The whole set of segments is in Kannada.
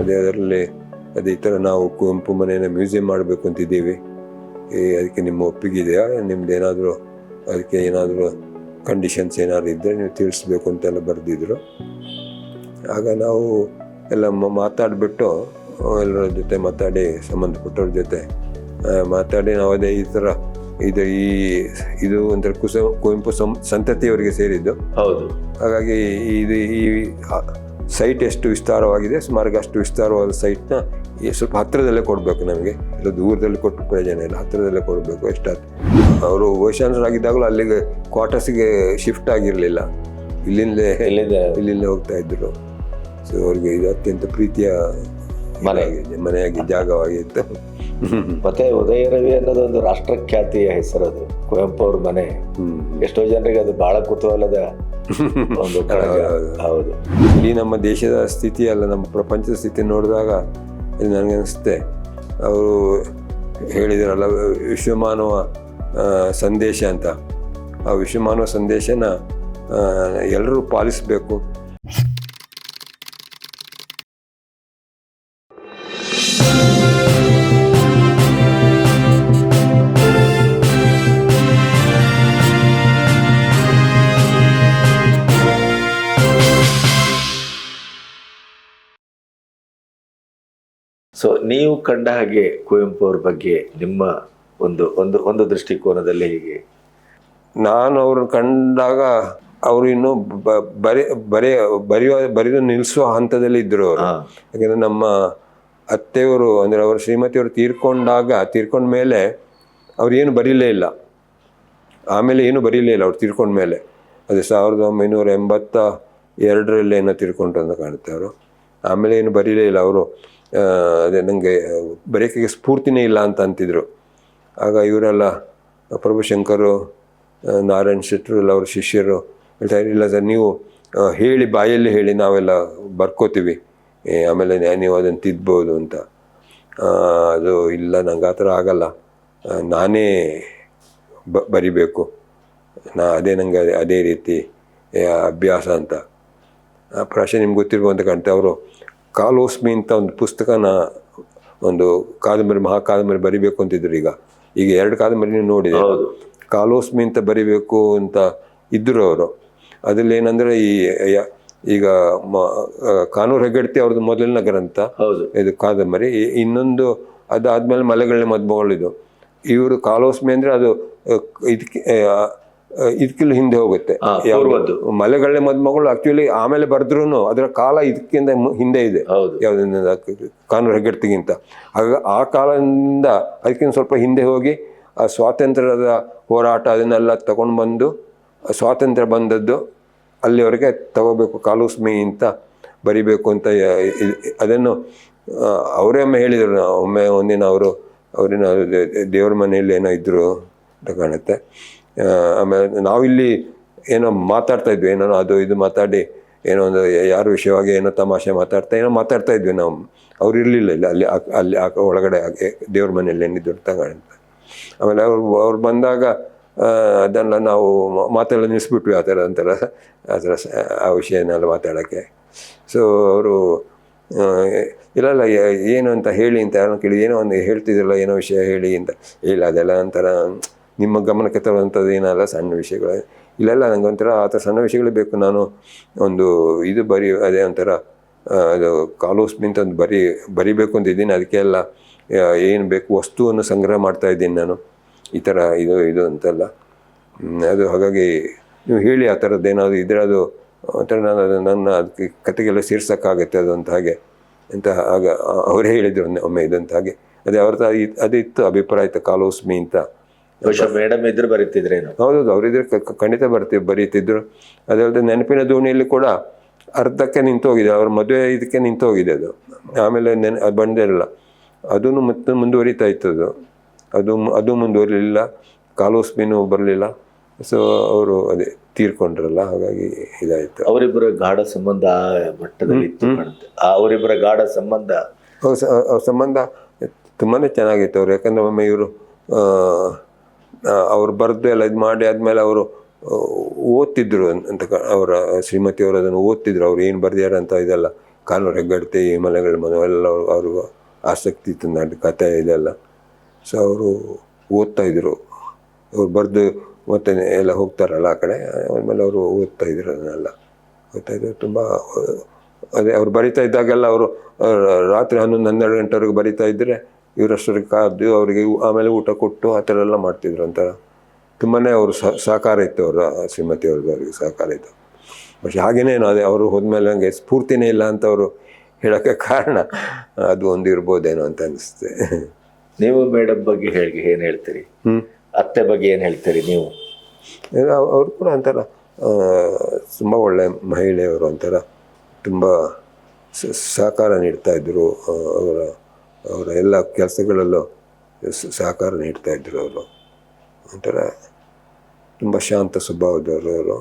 ಅದೇ ಅದರಲ್ಲಿ ಅದೇ ಈ ಥರ ನಾವು ಕುವೆಂಪು ಮನೆಯನ್ನು ಮ್ಯೂಸಿಯಂ ಮಾಡಬೇಕು ಅಂತಿದ್ದೀವಿ. ಈ ಅದಕ್ಕೆ ನಿಮ್ಮ ಒಪ್ಪಿಗೆ ಇದೆಯಾ ನಿಮ್ದು ಏನಾದರೂ ಅದಕ್ಕೆ ಏನಾದರೂ ಕಂಡೀಷನ್ಸ್ ಏನಾದ್ರು ಇದ್ದರೆ ನೀವು ತಿಳಿಸ್ಬೇಕು ಅಂತೆಲ್ಲ ಬರೆದಿದ್ರು. ಆಗ ನಾವು ಎಲ್ಲ ಮಾತಾಡಿಬಿಟ್ಟು ಎಲ್ಲರ ಜೊತೆ ಮಾತಾಡಿ ಸಂಬಂಧಪಟ್ಟವ್ರ ಜೊತೆ ಮಾತಾಡಿ ನಾವು ಅದೇ ಈ ಥರ ಇದು ಈ ಇದು ಒಂಥರ ಕುಸ ಕುವೆಂಪು ಸಂ ಸಂತತಿಯವರಿಗೆ ಸೇರಿದ್ದು. ಹೌದು. ಹಾಗಾಗಿ ಇದು ಈ ಸೈಟ್ ಎಷ್ಟು ವಿಸ್ತಾರವಾಗಿದೆ ಸ್ಮಾರಕ ಅಷ್ಟು ವಿಸ್ತಾರವಾದ ಸೈಟ್ನ ಸ್ವಲ್ಪ ಹತ್ತಿರದಲ್ಲೇ ಕೊಡಬೇಕು ನಮಗೆ. ಇಲ್ಲ ದೂರದಲ್ಲಿ ಕೊಟ್ಟು ಪ್ರಯೋಜನ ಇಲ್ಲ ಹತ್ತಿರದಲ್ಲೇ ಕೊಡಬೇಕು ಎಷ್ಟಾದ ಅವರು ವೈಶಾಂಶರಾಗಿದ್ದಾಗಲೂ ಅಲ್ಲಿಗೆ ಕ್ವಾರ್ಟರ್ಸ್ಗೆ ಶಿಫ್ಟ್ ಆಗಿರಲಿಲ್ಲ. ಇಲ್ಲಿಂದಲೇ ಇಲ್ಲಿಂದ ಇಲ್ಲಿಂದಲೇ ಹೋಗ್ತಾ ಇದ್ದರು ಸೊ ಅವ್ರಿಗೆ ಇದು ಅತ್ಯಂತ ಪ್ರೀತಿಯ ಮನೆಯಾಗಿದೆ ಮನೆಯಾಗಿ ಜಾಗವಾಗಿತ್ತು ಮತ್ತೆ ಉದಯ ರವಿ ಅನ್ನೋದು ಒಂದು ರಾಷ್ಟ್ರಖ್ಯಾತಿಯ ಹೆಸರದು ಕುವೆಂಪು ಅವ್ರ ಮನೆ. ಎಷ್ಟೋ ಜನರಿಗೆ ಅದು ಬಹಳ ಕುತೂಹಲದ ಒಂದು. ಹೌದು. ಇಲ್ಲಿ ನಮ್ಮ ದೇಶದ ಸ್ಥಿತಿ ಅಲ್ಲ ನಮ್ಮ ಪ್ರಪಂಚದ ಸ್ಥಿತಿ ನೋಡಿದಾಗ ಇದು ನನಗೆ ಅನಿಸುತ್ತೆ ಅವರು ಹೇಳಿದ್ರಲ್ಲ ವಿಶ್ವಮಾನವ ಸಂದೇಶ ಅಂತ ಆ ವಿಶ್ವಮಾನವ ಸಂದೇಶನ ಎಲ್ಲರೂ ಪಾಲಿಸಬೇಕು ಸೊ ನೀವು ಕಂಡ ಹಾಗೆ ಕುವೆಂಪು ಅವ್ರ ಬಗ್ಗೆ ನಿಮ್ಮ ಒಂದು ಒಂದು ಒಂದು ದೃಷ್ಟಿಕೋನದಲ್ಲಿ ಹೀಗೆ? ನಾನು ಅವ್ರನ್ನ ಕಂಡಾಗ ಅವರು ಇನ್ನೂ ಬರೆ ಬರೆಯ ಬರೆಯುವ ಬರೆದು ನಿಲ್ಲಿಸುವ ಹಂತದಲ್ಲಿ ಇದ್ದರು ಅವರು. ಯಾಕಂದ್ರೆ ನಮ್ಮ ಅತ್ತೆಯವರು ಅಂದರೆ ಅವರ ಶ್ರೀಮತಿಯವರು ತೀರ್ಕೊಂಡಾಗ ತೀರ್ಕೊಂಡ ಮೇಲೆ ಅವ್ರು ಏನು ಬರೀಲೇ ಇಲ್ಲ. ಆಮೇಲೆ ಏನು ಬರೀಲೇ ಇಲ್ಲ ಅವ್ರು ತೀರ್ಕೊಂಡ ಮೇಲೆ. ಅದೇ ಸಾವಿರದ ಒಂಬೈನೂರ ಎಂಬತ್ತ ಎರಡರಲ್ಲಿ ಏನೋ ತೀರ್ಕೊಂಡ್ರು ಅಂತ ಕಾಣುತ್ತೆ ಅವರು. ಆಮೇಲೆ ಏನು ಬರೀಲೇ ಇಲ್ಲ ಅವರು. ಅದೇ ನನಗೆ ಬರೆಯೋಕ್ಕೆ ಸ್ಫೂರ್ತಿನೇ ಇಲ್ಲ ಅಂತ ಅಂತಿದ್ರು. ಆಗ ಇವರೆಲ್ಲ ಪ್ರಭುಶಂಕರು ನಾರಾಯಣ್ ಶೆಟ್ಟರು ಅವ್ರ ಶಿಷ್ಯರು ಹೇಳ್ತಾರೆ ಇಲ್ಲ ಸರ್, ನೀವು ಹೇಳಿ, ಬಾಯಲ್ಲಿ ಹೇಳಿ, ನಾವೆಲ್ಲ ಬರ್ಕೋತೀವಿ. ಆಮೇಲೆ ನೀವು ಅದನ್ನು ತಿದ್ಬೋದು ಅಂತ. ಅದು ಇಲ್ಲ, ನಂಗೆ ಆ ಥರ ಆಗಲ್ಲ. ನಾನೇ ಬ, ಬರಿಬೇಕು. ನಾ, ಅದೇ ನನಗೆ ಅದೇ ರೀತಿ ಅಭ್ಯಾಸ ಅಂತ. ಆ ಪ್ರಾಶ ನಿಮ್ಗೆ ಗೊತ್ತಿರ್ಬೋದು ಅಂತ ಕಾಣ್ತೆ, ಅವರು ಕಾಲೋಸ್ಮಿ ಅಂತ ಒಂದು ಪುಸ್ತಕನ ಒಂದು ಕಾದಂಬರಿ ಮಹಾಕಾದಂಬರಿ ಬರಿಬೇಕು ಅಂತಿದ್ರು ಈಗ. ಈಗ ಎರಡು ಕಾದಂಬರಿ ನೀವು ನೋಡಿದೆ. ಕಾಲೋಸ್ಮಿ ಅಂತ ಬರಿಬೇಕು ಅಂತ ಇದ್ದರು ಅವರು. ಅದ್ರಲ್ಲಿ ಏನಂದ್ರೆ ಈ ಈಗ ಕಾನೂರು ಹೆಗ್ಗಡ್ತಿ ಅವ್ರದ್ದು ಮೊದಲಿನ ಗ್ರಂಥ. ಇದು ಕಾದಂಬರಿ. ಇನ್ನೊಂದು ಅದಾದ್ಮೇಲೆ ಮಲೆಗಳ ಮದ್ಮಗಳಿದು ಇವರು ಕಾಲೋಸ್ಮಿ ಅಂದ್ರೆ ಅದು ಇದಕ್ಕೆ ಇದಕ್ಕಿಲ್ಲ ಹಿಂದೆ ಹೋಗುತ್ತೆ. ಹಾ, ಯಾವ್ದು? ಪೂರ್ವದ್ದು. ಮಲೆಗಳ ಮದ್ಮಗಳು ಆಕ್ಚುಲಿ ಆಮೇಲೆ ಬರೆದ್ರು ಅದರ ಕಾಲ ಇದಕ್ಕಿಂತ ಹಿಂದೆ ಇದೆ. ಯಾವುದರಿಂದ ಕಾನೂರು ಹೆಗ್ಗಡ್ತಿಗಿಂತ. ಆಗ ಆ ಕಾಲದಿಂದ ಅದಕ್ಕಿಂತ ಸ್ವಲ್ಪ ಹಿಂದೆ ಹೋಗಿ ಆ ಸ್ವಾತಂತ್ರ್ಯದ ಹೋರಾಟ ಅದನ್ನೆಲ್ಲ ತಗೊಂಡು ಬಂದು ಸ್ವಾತಂತ್ರ್ಯ ಬಂದದ್ದು ಅಲ್ಲಿವರೆಗೆ ತಗೋಬೇಕು ಕಾಲುಸ್ಮಿ ಅಂತ ಬರಿಬೇಕು ಅಂತ ಅದನ್ನು ಅವರೇ ಒಮ್ಮೆ ಹೇಳಿದರು. ನಾವು ಒಮ್ಮೆ ಒಂದಿನ ಅವರು ಅವರಿನ ದೇವ್ರ ಮನೆಯಲ್ಲಿ ಏನೋ ಇದ್ದರು ಅಂತ ಕಾಣುತ್ತೆ. ಆಮೇಲೆ ನಾವಿಲ್ಲಿ ಏನೋ ಮಾತಾಡ್ತಾ ಇದ್ವಿ, ಏನೋ ಅದು ಇದು ಮಾತಾಡಿ, ಏನೋ ಒಂದು ಯಾರ ವಿಷಯವಾಗಿ ಏನೋ ತಮಾಷೆ ಮಾತಾಡ್ತಾ ಏನೋ ಮಾತಾಡ್ತಾ ಇದ್ವಿ ನಾವು. ಅವ್ರು ಇರಲಿಲ್ಲ ಇಲ್ಲ, ಅಲ್ಲಿ ಅಲ್ಲಿ ಒಳಗಡೆ ಹಾಗೆ ದೇವ್ರ ಮನೆಯಲ್ಲಿ ಅಂತ. ಕಾಣುತ್ತೆ ಆಮೇಲೆ ಅವ್ರು ಅವ್ರು ಬಂದಾಗ ಅದನ್ನು ನಾವು ಮಾತೆಲ್ಲ ನಿಲ್ಲಿಸ್ಬಿಟ್ವಿ ಆ ಥರ ಒಂಥರ ಆ ಥರ ಆ ವಿಷಯನೆಲ್ಲ ಮಾತಾಡೋಕ್ಕೆ. ಸೊ ಅವರು ಇಲ್ಲ ಏನು ಅಂತ ಹೇಳಿ ಅಂತ ಯಾರನ್ನ ಕೇಳಿ, ಏನೋ ಒಂದು ಹೇಳ್ತಿದ್ರಲ್ಲ, ಏನೋ ವಿಷಯ ಹೇಳಿ ಅಂತ. ಇಲ್ಲ, ಅದೆಲ್ಲ ಒಂಥರ ನಿಮ್ಮ ಗಮನಕ್ಕೆ ತರುವಂಥದ್ದು ಏನಲ್ಲ ಸಣ್ಣ ವಿಷಯಗಳು? ಇಲ್ಲೆಲ್ಲ ನನಗೆ ಒಂಥರ ಆ ಥರ ಸಣ್ಣ ವಿಷಯಗಳೇ ಬೇಕು. ನಾನು ಒಂದು ಇದು ಬರಿ, ಅದೇ ಒಂಥರ ಅದು ಕಾಲೋಸ್ಮಿಂತ ಒಂದು ಬರಿ, ಬರಿಬೇಕು ಅಂತ ಇದ್ದೀನಿ. ಅದಕ್ಕೆಲ್ಲ ಏನು ಬೇಕು, ವಸ್ತುವನ್ನು ಸಂಗ್ರಹ ಮಾಡ್ತಾ ಇದ್ದೀನಿ ನಾನು. ಈ ಥರ ಇದು ಇದು ಅಂತೆಲ್ಲ. ಅದು ಹಾಗಾಗಿ ನೀವು ಹೇಳಿ ಆ ಥರದ್ದು ಏನಾದರೂ ಇದ್ರೆ ಅದು ಒಂಥರ ನಾನು ಅದು ನನ್ನ ಅದಕ್ಕೆ ಕತೆಗೆಲ್ಲ ಸೇರ್ಸೋಕ್ಕಾಗತ್ತೆ ಅದು ಅಂತ ಹಾಗೆ. ಅಂತ ಆಗ ಅವರೇ ಹೇಳಿದರು ಒಮ್ಮೆ- ಇದಂತ ಹಾಗೆ. ಅದೇ ಅವ್ರದ್ದು ಅದು ಇತ್ತು ಅಭಿಪ್ರಾಯ ಇತ್ತು ಕಾಲೋಸ್ಮಿ ಅಂತ. ಬಹುಶಃ ಮೇಡಮ್ ಇದ್ರೆ ಬರೀತಿದ್ರೇನು ಹೌದೌದು ಅವರಿದ್ರೆ ಖಂಡಿತ ಬರ್ತೀವಿ ಬರೀತಿದ್ರು. ಅದಲ್ಲದೆ ನೆನಪಿನ ದೋಣಿಯಲ್ಲಿ ಕೂಡ ಅರ್ಧಕ್ಕೆ ನಿಂತು ಹೋಗಿದೆ ಅವ್ರ ಮದುವೆ ಇದಕ್ಕೆ ನಿಂತು ಹೋಗಿದೆ ಅದು. ಆಮೇಲೆ ನೆನ ಅದು ಬಂದೇ ಇಲ್ಲ. ಅದೂ ಮತ್ತೆ ಮುಂದುವರಿತಾ ಇತ್ತು ಅದು ಅದು ಮುಂದುವರಿಲಿಲ್ಲ ಕಾಲೋಸ್ಮಿನೂ ಬರಲಿಲ್ಲ. ಸೊ ಅವರು ಅದೇ ತೀರ್ಕೊಂಡ್ರಲ್ಲ ಹಾಗಾಗಿ ಇದಾಯಿತು. ಅವರಿಬ್ಬರ ಗಾಢ ಸಂಬಂಧ ಮಟ್ಟದಲ್ಲಿ ಅವರಿಬ್ಬರ ಗಾಢ ಸಂಬಂಧ. ಸಂಬಂಧ ತುಂಬಾ ಚೆನ್ನಾಗಿತ್ತು ಅವ್ರು. ಯಾಕಂದ್ರೆ ಒಮ್ಮೆ ಇವರು ಅವ್ರು ಬರೆದು ಎಲ್ಲ ಇದು ಮಾಡಿ ಆದಮೇಲೆ ಅವರು ಓದ್ತಿದ್ರು ಅಂತ ಅವರ ಶ್ರೀಮತಿಯವರು ಅದನ್ನು ಓದ್ತಿದ್ರು. ಅವ್ರು ಏನು ಬರ್ದಿದ್ದಾರೆ ಅಂತ ಇದೆಲ್ಲ ಕಾನೂರು ಹೆಗ್ಗಡತಿ ಮಲೆಗಳ ಮನೆ ಎಲ್ಲ ಅವ್ರಿಗೆ ಆಸಕ್ತಿ ಇತ್ತು ಕಥೆ ಇದೆಲ್ಲ. ಸೊ ಅವರು ಓದ್ತಾ ಇದ್ರು. ಅವ್ರು ಬರೆದು ಮತ್ತೆ ಎಲ್ಲ ಹೋಗ್ತಾರಲ್ಲ ಆ ಕಡೆ, ಆಮೇಲೆ ಅವರು ಓದ್ತಾ ಇದ್ರು ಅದನ್ನೆಲ್ಲ. ಓದ್ತಾ ಇದ್ರು, ತುಂಬ, ಅದೇ ಅವ್ರು ಬರಿತಾ ಇದ್ದಾಗೆಲ್ಲ ಅವರು ರಾತ್ರಿ ಹನ್ನೊಂದು, ಹನ್ನೆರಡು ಗಂಟೆವರೆಗೆ ಬರಿತಾ ಇದ್ದರೆ ಇವರಷ್ಟರಿಗೆ ಕಾದು ಅವರಿಗೆ ಆಮೇಲೆ ಊಟ ಕೊಟ್ಟು ಆ ಥರ ಎಲ್ಲ ಮಾಡ್ತಿದ್ರು ಅಂತ. ತುಂಬಾ ಅವರು ಸಹಕಾರ ಇತ್ತು ಅವರ ಶ್ರೀಮತಿ ಅವ್ರದ್ದು ಅವರಿಗೆ ಸಹಕಾರ ಇತ್ತು. ಬಟ್ ಹಾಗೇನೇ ಅದೇ ಅವರು ಹೋದ್ಮೇಲೆ ನನಗೆ ಸ್ಫೂರ್ತಿನೇ ಇಲ್ಲ ಅಂತ ಅವರು ಹೇಳೋಕ್ಕೆ ಕಾರಣ ಅದು ಒಂದು ಇರ್ಬೋದೇನೋ ಅಂತ ಅನಿಸುತ್ತೆ. ನೀವು ಮೇಡಮ್ ಬಗ್ಗೆ ಹೇಳಿ ಏನು ಹೇಳ್ತೀರಿ? ಅತ್ತೆ ಬಗ್ಗೆ ಏನು ಹೇಳ್ತೀರಿ ನೀವು? ಅವರು ಕೂಡ ಒಂಥರ ತುಂಬ ಒಳ್ಳೆ ಮಹಿಳೆಯವರು ಒಂಥರ ತುಂಬ ಸಹಕಾರ ನೀಡ್ತಾ ಇದ್ದರು ಅವರ ಅವರ ಎಲ್ಲ ಕೆಲಸಗಳಲ್ಲೂ ಸಹಕಾರ ನೀಡ್ತಾ ಇದ್ದರು ಅವರು. ಒಂಥರ ತುಂಬ ಶಾಂತ ಸ್ವಭಾವದವರು ಅವರು.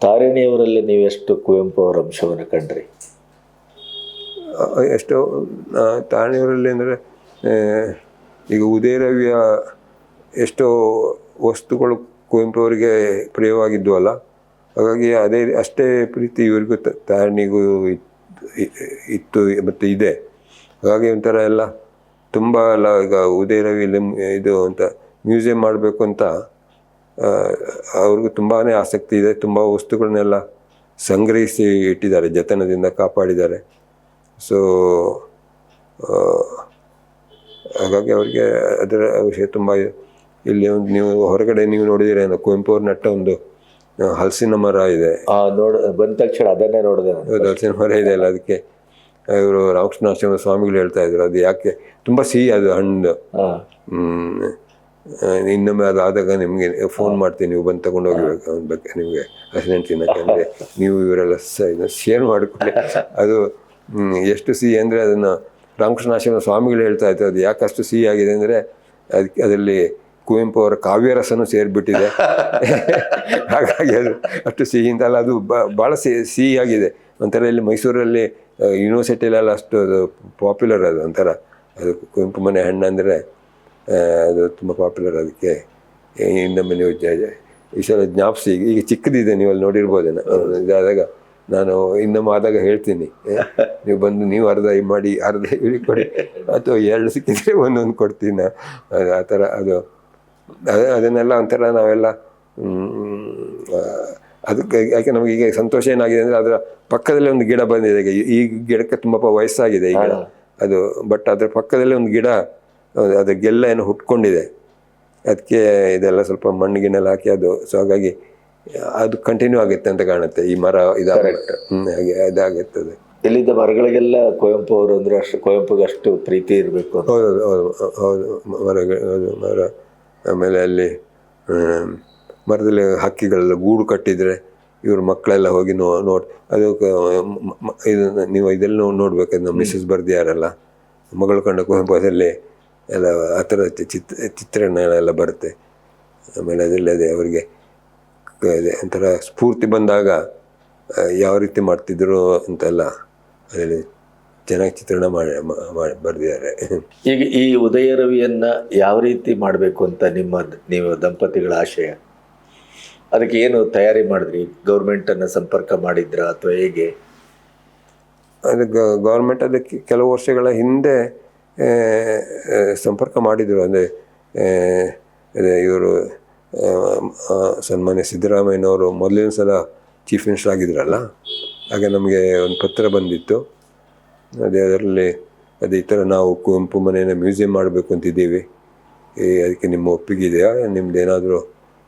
ತಾರಿಣಿಯವರಲ್ಲಿ ನೀವು ಎಷ್ಟು ಕುವೆಂಪು ಅವರ ಅಂಶವನ್ನು ಕಂಡ್ರಿ? ಎಷ್ಟೋ ತಾರಿಣಿಯವರಲ್ಲಿ ಅಂದರೆ ಈಗ ಉದಯ ರವಿಯ ಎಷ್ಟೋ ವಸ್ತುಗಳು ಕುವೆಂಪು ಅವರಿಗೆ ಪ್ರಿಯವಾಗಿದ್ವಲ್ಲ ಹಾಗಾಗಿ ಅದೇ ಅಷ್ಟೇ ಪ್ರೀತಿ ಇವರಿಗೂ ತಾರಿಣಿಗೂ ತಾರಣಿಗೂ ಇತ್ತು ಮತ್ತು ಇದೆ. ಹಾಗಾಗಿ ಒಂಥರ ಎಲ್ಲ ತುಂಬ ಎಲ್ಲ ಈಗ ಉದಯ ರವಿ ಲಿಮ್- ಇದು ಅಂತ ಮ್ಯೂಸಿಯಂ ಮಾಡಬೇಕು ಅಂತ ಅವ್ರಿಗೂ ತುಂಬಾ ಆಸಕ್ತಿ ಇದೆ. ತುಂಬ ವಸ್ತುಗಳನ್ನೆಲ್ಲ ಸಂಗ್ರಹಿಸಿ ಇಟ್ಟಿದ್ದಾರೆ ಜತನದಿಂದ ಕಾಪಾಡಿದ್ದಾರೆ. ಸೊ ಹಾಗಾಗಿ ಅವರಿಗೆ ಅದರ ವಿಷಯ ತುಂಬ ಇಲ್ಲಿ ಒಂದು ನೀವು ಹೊರಗಡೆ ನೀವು ನೋಡಿದಿರೇನೋ ಕುವೆಂಪು ಅವ್ರು ನಟ್ಟ ಒಂದು ಹಲಸಿನ ಮರ ಇದೆ. ಆ ನೋಡ ಬಂದ ತಕ್ಷಣ ಅದನ್ನೇ ನೋಡಿದೆ ಹಲಸಿನ ಮರ ಇದೆ ಅಲ್ಲ ಅದಕ್ಕೆ. ಇವರು ರಾಮಕೃಷ್ಣಾಶ್ರಮ ಸ್ವಾಮಿಗಳು ಹೇಳ್ತಾ ಇದ್ರು. ಅದು ಯಾಕೆ? ತುಂಬ ಸಿಹಿ ಅದು ಹಣ್ಣು. ಹ್ಮ್. ಇನ್ನೊಮ್ಮೆ ಅದು ಆದಾಗ ನಿಮಗೆ ಫೋನ್ ಮಾಡ್ತೀನಿ. ನೀವು ಬಂದು ತಗೊಂಡು ಹೋಗ್ಬೇಕು ಅವ್ನ ಬಗ್ಗೆ ನಿಮಗೆ ಹಸಿನೆಂಟು ತಿನ್ನಕ್ಕೆ ನೀವು ಇವರೆಲ್ಲ ಶೇರ್ ಮಾಡಿಕೊಳ್ಳಿ. ಅದು ಎಷ್ಟು ಸಿಹಿ ಅಂದರೆ ಅದನ್ನು ರಾಮಕೃಷ್ಣಾಶ್ರಮ ಸ್ವಾಮಿಗಳು ಹೇಳ್ತಾ ಇತ್ತು ಅದು ಯಾಕೆ ಅಷ್ಟು ಸಿಹಿ ಆಗಿದೆ ಅಂದರೆ ಅದಕ್ಕೆ ಅದರಲ್ಲಿ ಕುವೆಂಪು ಅವರ ಕಾವ್ಯರಸನೂ ಸೇರಿಬಿಟ್ಟಿದೆ. ಹಾಗಾಗಿ ಅದು ಅಷ್ಟು ಸಿಹಿ ಅಂತಲ್ಲ ಅದು ಭಾಳ ಸಿಹಿ ಸಿಹಿಯಾಗಿದೆ ಒಂಥರ ಇಲ್ಲಿ ಮೈಸೂರಲ್ಲಿ ಯೂನಿವರ್ಸಿಟಿಲೆಲ್ಲ ಅಷ್ಟು ಅದು ಪಾಪ್ಯುಲರ್ ಅದು ಒಂಥರ. ಅದು ಕುವೆಂಪು ಮನೆ ಹಣ್ಣು ಅಂದರೆ ಅದು ತುಂಬ ಪಾಪ್ಯುಲರ್ ಅದಕ್ಕೆ. ಇನ್ನೊಮ್ಮೆ ನೀವು ಜ- ಈ ಸಲ ಜ್ಞಾಪಿಸಿ ಈಗ ಚಿಕ್ಕದಿದೆ ನೀವು ಅಲ್ಲಿ ನೋಡಿರ್ಬೋದೇನೋ ಇದಾದಾಗ ನಾನು ಇನ್ನೊಮ್ಮೆ ಆದಾಗ ಹೇಳ್ತೀನಿ. ನೀವು ಬಂದು ನೀವು ಅರ್ಧ ಮಾಡಿ ಅರ್ಧ ಇಳಿ ಕೊಡಿ. ಅಥವಾ ಎರಡು ಸಿಕ್ಕಿದ್ರೆ ಒಂದೊಂದು ಕೊಡ್ತೀನಿ ನಾನು ಅದು ಆ ಥರ ಅದು ಅದನ್ನೆಲ್ಲ ಒಂಥರ ನಾವೆಲ್ಲ ಅದಕ್ಕೆ ಯಾಕೆ ನಮಗೆ ಈಗ ಸಂತೋಷ ಏನಾಗಿದೆ ಅಂದರೆ ಅದರ ಪಕ್ಕದಲ್ಲೇ ಒಂದು ಗಿಡ ಬಂದಿದೆ ಈಗ ಈ ಗಿಡಕ್ಕೆ ತುಂಬ ವಯಸ್ಸಾಗಿದೆ ಈಗ. ಅದು ಬಟ್ ಅದರ ಪಕ್ಕದಲ್ಲೇ ಒಂದು ಗಿಡ ಅದು- ಗೆಲ್ಲ ಏನು ಹುಟ್ಕೊಂಡಿದೆ. ಅದಕ್ಕೆ ಇದೆಲ್ಲ ಸ್ವಲ್ಪ ಮಣ್ಣು ಗಿಣ್ಣೆಲ್ಲ ಹಾಕಿ ಅದು ಸೊ ಹಾಗಾಗಿ ಅದು ಕಂಟಿನ್ಯೂ ಆಗುತ್ತೆ ಅಂತ ಕಾಣುತ್ತೆ. ಈ ಮರ ಇದಾಗುತ್ತೆ ಹಾಗೆ ಇದಾಗುತ್ತೆ ಅದು ಇಲ್ಲಿದ್ದ ಮರಗಳಿಗೆಲ್ಲ ಕುವೆಂಪು ಅವರು ಅಂದ್ರೆ ಅಷ್ಟು ಕುವೆಂಪುಗೆ ಅಷ್ಟು ಪ್ರೀತಿ ಇರಬೇಕು ಹೌದು ಹೌದು ಹೌದು ಮರಗಳು ಹೌದು ಮರ. ಆಮೇಲೆ ಅಲ್ಲಿ ಮರದಲ್ಲಿ ಹಕ್ಕಿಗಳೆಲ್ಲ ಗೂಡು ಕಟ್ಟಿದರೆ ಇವ್ರ ಮಕ್ಕಳೆಲ್ಲ ಹೋಗಿ ನೋ, ನೋಡಿ ಅದು ಇದು, ನೀವು ಇದೆಲ್ಲ ನೋಡ್ಬೇಕು ನಮ್ಮ ಮಿಸ್ಸಸ್ ಬರ್ದಿಯಾರಲ್ಲ. ಮಗಳು ಕಂಡ ಕುವೆಂಪು ಅದರಲ್ಲಿ ಎಲ್ಲ ಆ ಥರ ಚಿತ್ರ ಚಿತ್ರಣ ಎಲ್ಲ ಬರುತ್ತೆ. ಆಮೇಲೆ ಅದರಲ್ಲಿ ಅದೇ ಅವರಿಗೆ ಒಂಥರ ಸ್ಫೂರ್ತಿ ಬಂದಾಗ ಯಾವ ರೀತಿ ಮಾಡ್ತಿದ್ರು ಅಂತೆಲ್ಲ ಅದರಲ್ಲಿ ಚೆನ್ನಾಗಿ ಚಿತ್ರಣ ಮಾಡಿ ಬರೆದಿದ್ದಾರೆ. ಈಗ ಈ ಉದಯ ರವಿಯನ್ನು ಯಾವ ರೀತಿ ಮಾಡಬೇಕು ಅಂತ ನಿಮ್ಮ ನೀವು ದಂಪತಿಗಳ ಆಶಯ? ಅದಕ್ಕೆ ಏನು ತಯಾರಿ ಮಾಡಿದ್ರಿ? ಗೌರ್ಮೆಂಟನ್ನು ಸಂಪರ್ಕ ಮಾಡಿದ್ರ ಅಥವಾ ಹೇಗೆ? ಅದು ಗೌರ್ಮೆಂಟ್ ಅದಕ್ಕೆ ಕೆಲವು ವರ್ಷಗಳ ಹಿಂದೆ ಸಂಪರ್ಕ ಮಾಡಿದರು. ಅಂದರೆ ಅದೇ ಇವರು ಸನ್ಮಾನ್ಯ ಸಿದ್ದರಾಮಯ್ಯನವರು ಮೊದಲಿನ ಸಲ ಚೀಫ್ ಮಿನಿಸ್ಟರ್ ಆಗಿದ್ರಲ್ಲ? ಆಗ ನಮಗೆ ಒಂದು ಪತ್ರ ಬಂದಿತ್ತು. ಅದೇ ಅದರಲ್ಲಿ, ಅದೇ ಈ ಥರ ನಾವು ಕುವೆಂಪು ಮನೆಯನ್ನು ಮ್ಯೂಸಿಯಂ ಮಾಡಬೇಕು ಅಂತಿದ್ದೀವಿ. ಈ, ಅದಕ್ಕೆ ನಿಮ್ಮ ಒಪ್ಪಿಗೆ ಇದೆಯಾ? ನಿಮ್ದು ಏನಾದರೂ,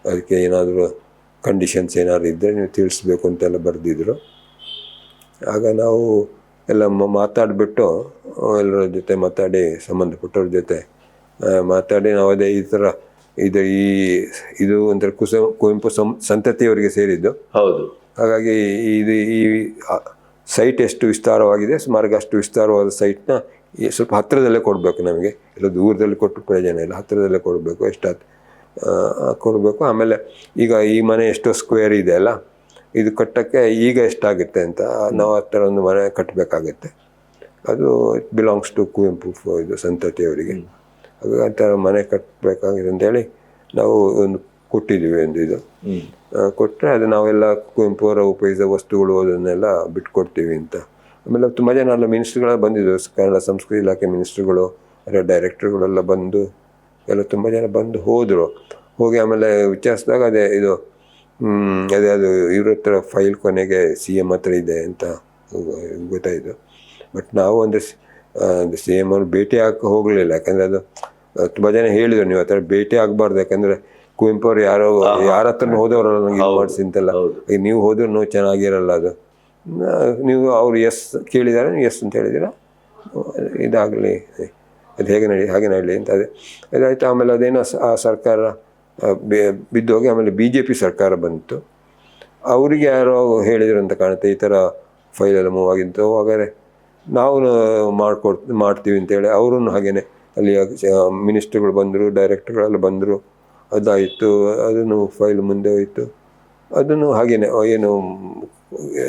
ಅದಕ್ಕೆ ಏನಾದರೂ ಕಂಡೀಷನ್ಸ್ ಏನಾದ್ರು ಇದ್ದರೆ ನೀವು ತಿಳಿಸ್ಬೇಕು ಅಂತೆಲ್ಲ ಬರೆದಿದ್ರು. ಆಗ ನಾವು ಎಲ್ಲ ಮಾತಾಡಿಬಿಟ್ಟು ಎಲ್ಲರ ಜೊತೆ ಮಾತಾಡಿ ಸಂಬಂಧಪಟ್ಟವ್ರ ಜೊತೆ ಮಾತಾಡಿ ನಾವು ಅದೇ ಈ ಥರ ಇದು ಈ ಇದು ಒಂಥರ ಕುಸ ಕುವೆಂಪು ಸಂ ಸಂತತಿಯವರಿಗೆ ಸೇರಿದ್ದು. ಹೌದು. ಹಾಗಾಗಿ ಇದು ಈ ಸೈಟ್ ಎಷ್ಟು ವಿಸ್ತಾರವಾಗಿದೆ ಸುಮಾರಿಗೆ ಅಷ್ಟು ವಿಸ್ತಾರವಾದ ಸೈಟ್ನ ಸ್ವಲ್ಪ ಹತ್ತಿರದಲ್ಲೇ ಕೊಡಬೇಕು ನಮಗೆ. ಎಲ್ಲ ದೂರದಲ್ಲಿ ಕೊಟ್ಟು ಪ್ರಯೋಜನ ಇಲ್ಲ ಹತ್ತಿರದಲ್ಲೇ ಕೊಡಬೇಕು ಎಷ್ಟಾತ್ ಕೊಡಬೇಕು. ಆಮೇಲೆ ಈಗ ಈ ಮನೆ ಎಷ್ಟೋ ಸ್ಕ್ವೇರ್ ಇದೆ ಅಲ್ಲ, ಇದು ಕಟ್ಟೋಕ್ಕೆ ಈಗ ಎಷ್ಟಾಗುತ್ತೆ ಅಂತ ನಾವು ಆ ಥರ ಒಂದು ಮನೆ ಕಟ್ಟಬೇಕಾಗತ್ತೆ. ಅದು ಬಿಲಾಂಗ್ಸ್ ಟು ಕುವೆಂಪು ಇದು ಸಂತತಿಯವರಿಗೆ ಅದು ಆ ಥರ ಮನೆ ಕಟ್ಟಬೇಕಾಗಿದೆ ಅಂತೇಳಿ ನಾವು ಒಂದು ಕೊಟ್ಟಿದ್ದೀವಿ ಒಂದು ಇದು. ಕೊಟ್ಟರೆ ಅದು ನಾವೆಲ್ಲ ಕುವೆಂಪು ಅವರ ಉಪಯೋಗಿಸಿದ ವಸ್ತುಗಳು ಅದನ್ನೆಲ್ಲ ಬಿಟ್ಕೊಡ್ತೀವಿ ಅಂತ. ಆಮೇಲೆ ತುಂಬ ಜನ ಎಲ್ಲ ಮಿನಿಸ್ಟ್ರುಗಳೆಲ್ಲ ಬಂದಿದ್ದರು. ಕನ್ನಡ ಸಂಸ್ಕೃತಿ ಇಲಾಖೆ ಮಿನಿಸ್ಟ್ರುಗಳು ಡೈರೆಕ್ಟರ್ಗಳೆಲ್ಲ ಬಂದು ಎಲ್ಲ ತುಂಬ ಜನ ಬಂದು ಹೋದರು. ಹೋಗಿ ಆಮೇಲೆ ವಿಚಾರಿಸಿದಾಗ ಅದೇ ಇದು ಅದೇ ಅದು ಇವ್ರ ಹತ್ರ ಫೈಲ್ ಕೊನೆಗೆ ಸಿ ಎಂ ಹತ್ರ ಇದೆ ಅಂತ ಗೊತ್ತಾಯಿತು. ಬಟ್ ನಾವು ಅಂದರೆ ಸಿ ಎಂ ಅವ್ರು ಭೇಟಿ ಹಾಕಿ ಹೋಗಲಿಲ್ಲ. ಯಾಕಂದರೆ ಅದು ತುಂಬ ಜನ ಹೇಳಿದರು ನೀವು ಆ ಥರ ಭೇಟಿ ಆಗಬಾರ್ದು. ಯಾಕಂದರೆ ಕುವೆಂಪು ಅವ್ರು ಯಾರೋ ಯಾರ ಹತ್ರ ಹೋದವರು ನನಗೆ ಇದು ಮಾಡಿಸಿ ಅಂತೆಲ್ಲ. ಈಗ ನೀವು ಹೋದ್ರೂ ಚೆನ್ನಾಗಿರಲ್ಲ ಅದು. ನೀವು ಅವ್ರು ಎಸ್ ಕೇಳಿದ್ದಾರೆ ನೀವು ಎಸ್ ಅಂತ ಹೇಳಿದ್ದೀರಾ? ಇದಾಗಲಿ. ಅದು ಹೇಗೆ ನಡಿ, ಹಾಗೆ ನಡೀಲಿ ಅಂತ ಅದೇ. ಅದಾಯಿತು, ಆಮೇಲೆ ಅದೇನೋ ಆ ಸರ್ಕಾರ ಬಿದ್ದು ಹೋಗಿ ಆಮೇಲೆ ಬಿ ಜೆ ಪಿ ಸರ್ಕಾರ ಬಂತು. ಅವರಿಗೆ ಯಾರೋ ಹೇಳಿದ್ರು ಅಂತ ಕಾಣುತ್ತೆ, ಈ ಥರ ಫೈಲೆಲ್ಲ ಮೂವ್ ಆಗಿತ್ತು. ಹಾಗಾದ್ರೆ ನಾವು ಮಾಡ್ಕೊಡ್, ಮಾಡ್ತೀವಿ ಅಂತೇಳಿ ಅವರು ಹಾಗೇ ಅಲ್ಲಿ ಮಿನಿಸ್ಟ್ರುಗಳು ಬಂದರು ಡೈರೆಕ್ಟರ್ಗಳೆಲ್ಲ ಬಂದರು. ಅದಾಯಿತು, ಅದನ್ನು ಫೈಲ್ ಮುಂದೆ ಹೋಯಿತು. ಅದನ್ನು ಹಾಗೇ ಏನು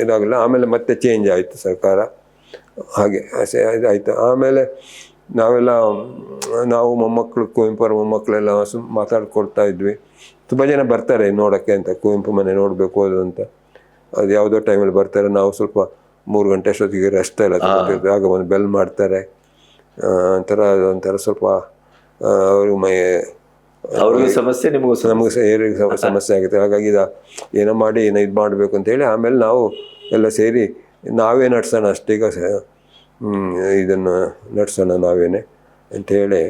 ಇದಾಗಲ್ಲ. ಆಮೇಲೆ ಮತ್ತೆ ಚೇಂಜ್ ಆಯಿತು ಸರ್ಕಾರ. ಹಾಗೆ ಆಯಿತು ಆಮೇಲೆ ನಾವೆಲ್ಲ ನಾವು ಮೊಮ್ಮಕ್ಕಳು ಕುವೆಂಪು ಅವ್ರ ಮೊಮ್ಮಕ್ಕಳೆಲ್ಲ ಮಾತಾಡ್ಕೊಡ್ತಾ ಇದ್ವಿ. ತುಂಬ ಜನ ಬರ್ತಾರೆ ನೋಡೋಕ್ಕೆ ಅಂತ ಕುವೆಂಪು ಮನೆ ನೋಡಬೇಕು ಅದು ಅಂತ. ಅದು ಯಾವುದೋ ಟೈಮಲ್ಲಿ ಬರ್ತಾರೆ. ನಾವು ಸ್ವಲ್ಪ ಮೂರು ಗಂಟೆ ಅಷ್ಟೊತ್ತಿಗೆ ರೆಸ್ಟ್ ಎಲ್ಲ. ಆಗ ಒಂದು ಬೆಲ್ ಮಾಡ್ತಾರೆ. ಒಂಥರ ಒಂಥರ ಸ್ವಲ್ಪ ಅವರು ಮೈ ಅವ್ರಿಗೂ ಸಮಸ್ಯೆ ನಿಮಗೂ ನಮಗೆ ಏರಿಗೆ ಸಮಸ್ಯೆ ಆಗುತ್ತೆ. ಹಾಗಾಗಿ ಇದು ಏನೋ ಮಾಡಿ ಏನೋ ಇದು ಮಾಡಬೇಕು ಅಂತೇಳಿ ಆಮೇಲೆ ನಾವು ಎಲ್ಲ ಸೇರಿ ನಾವೇ ನಡ್ಸೋಣ ಅಷ್ಟೀಗ ಇದನ್ನು ನಡೆಸೋಣ ನಾವೇನೆ ಅಂತೇಳಿ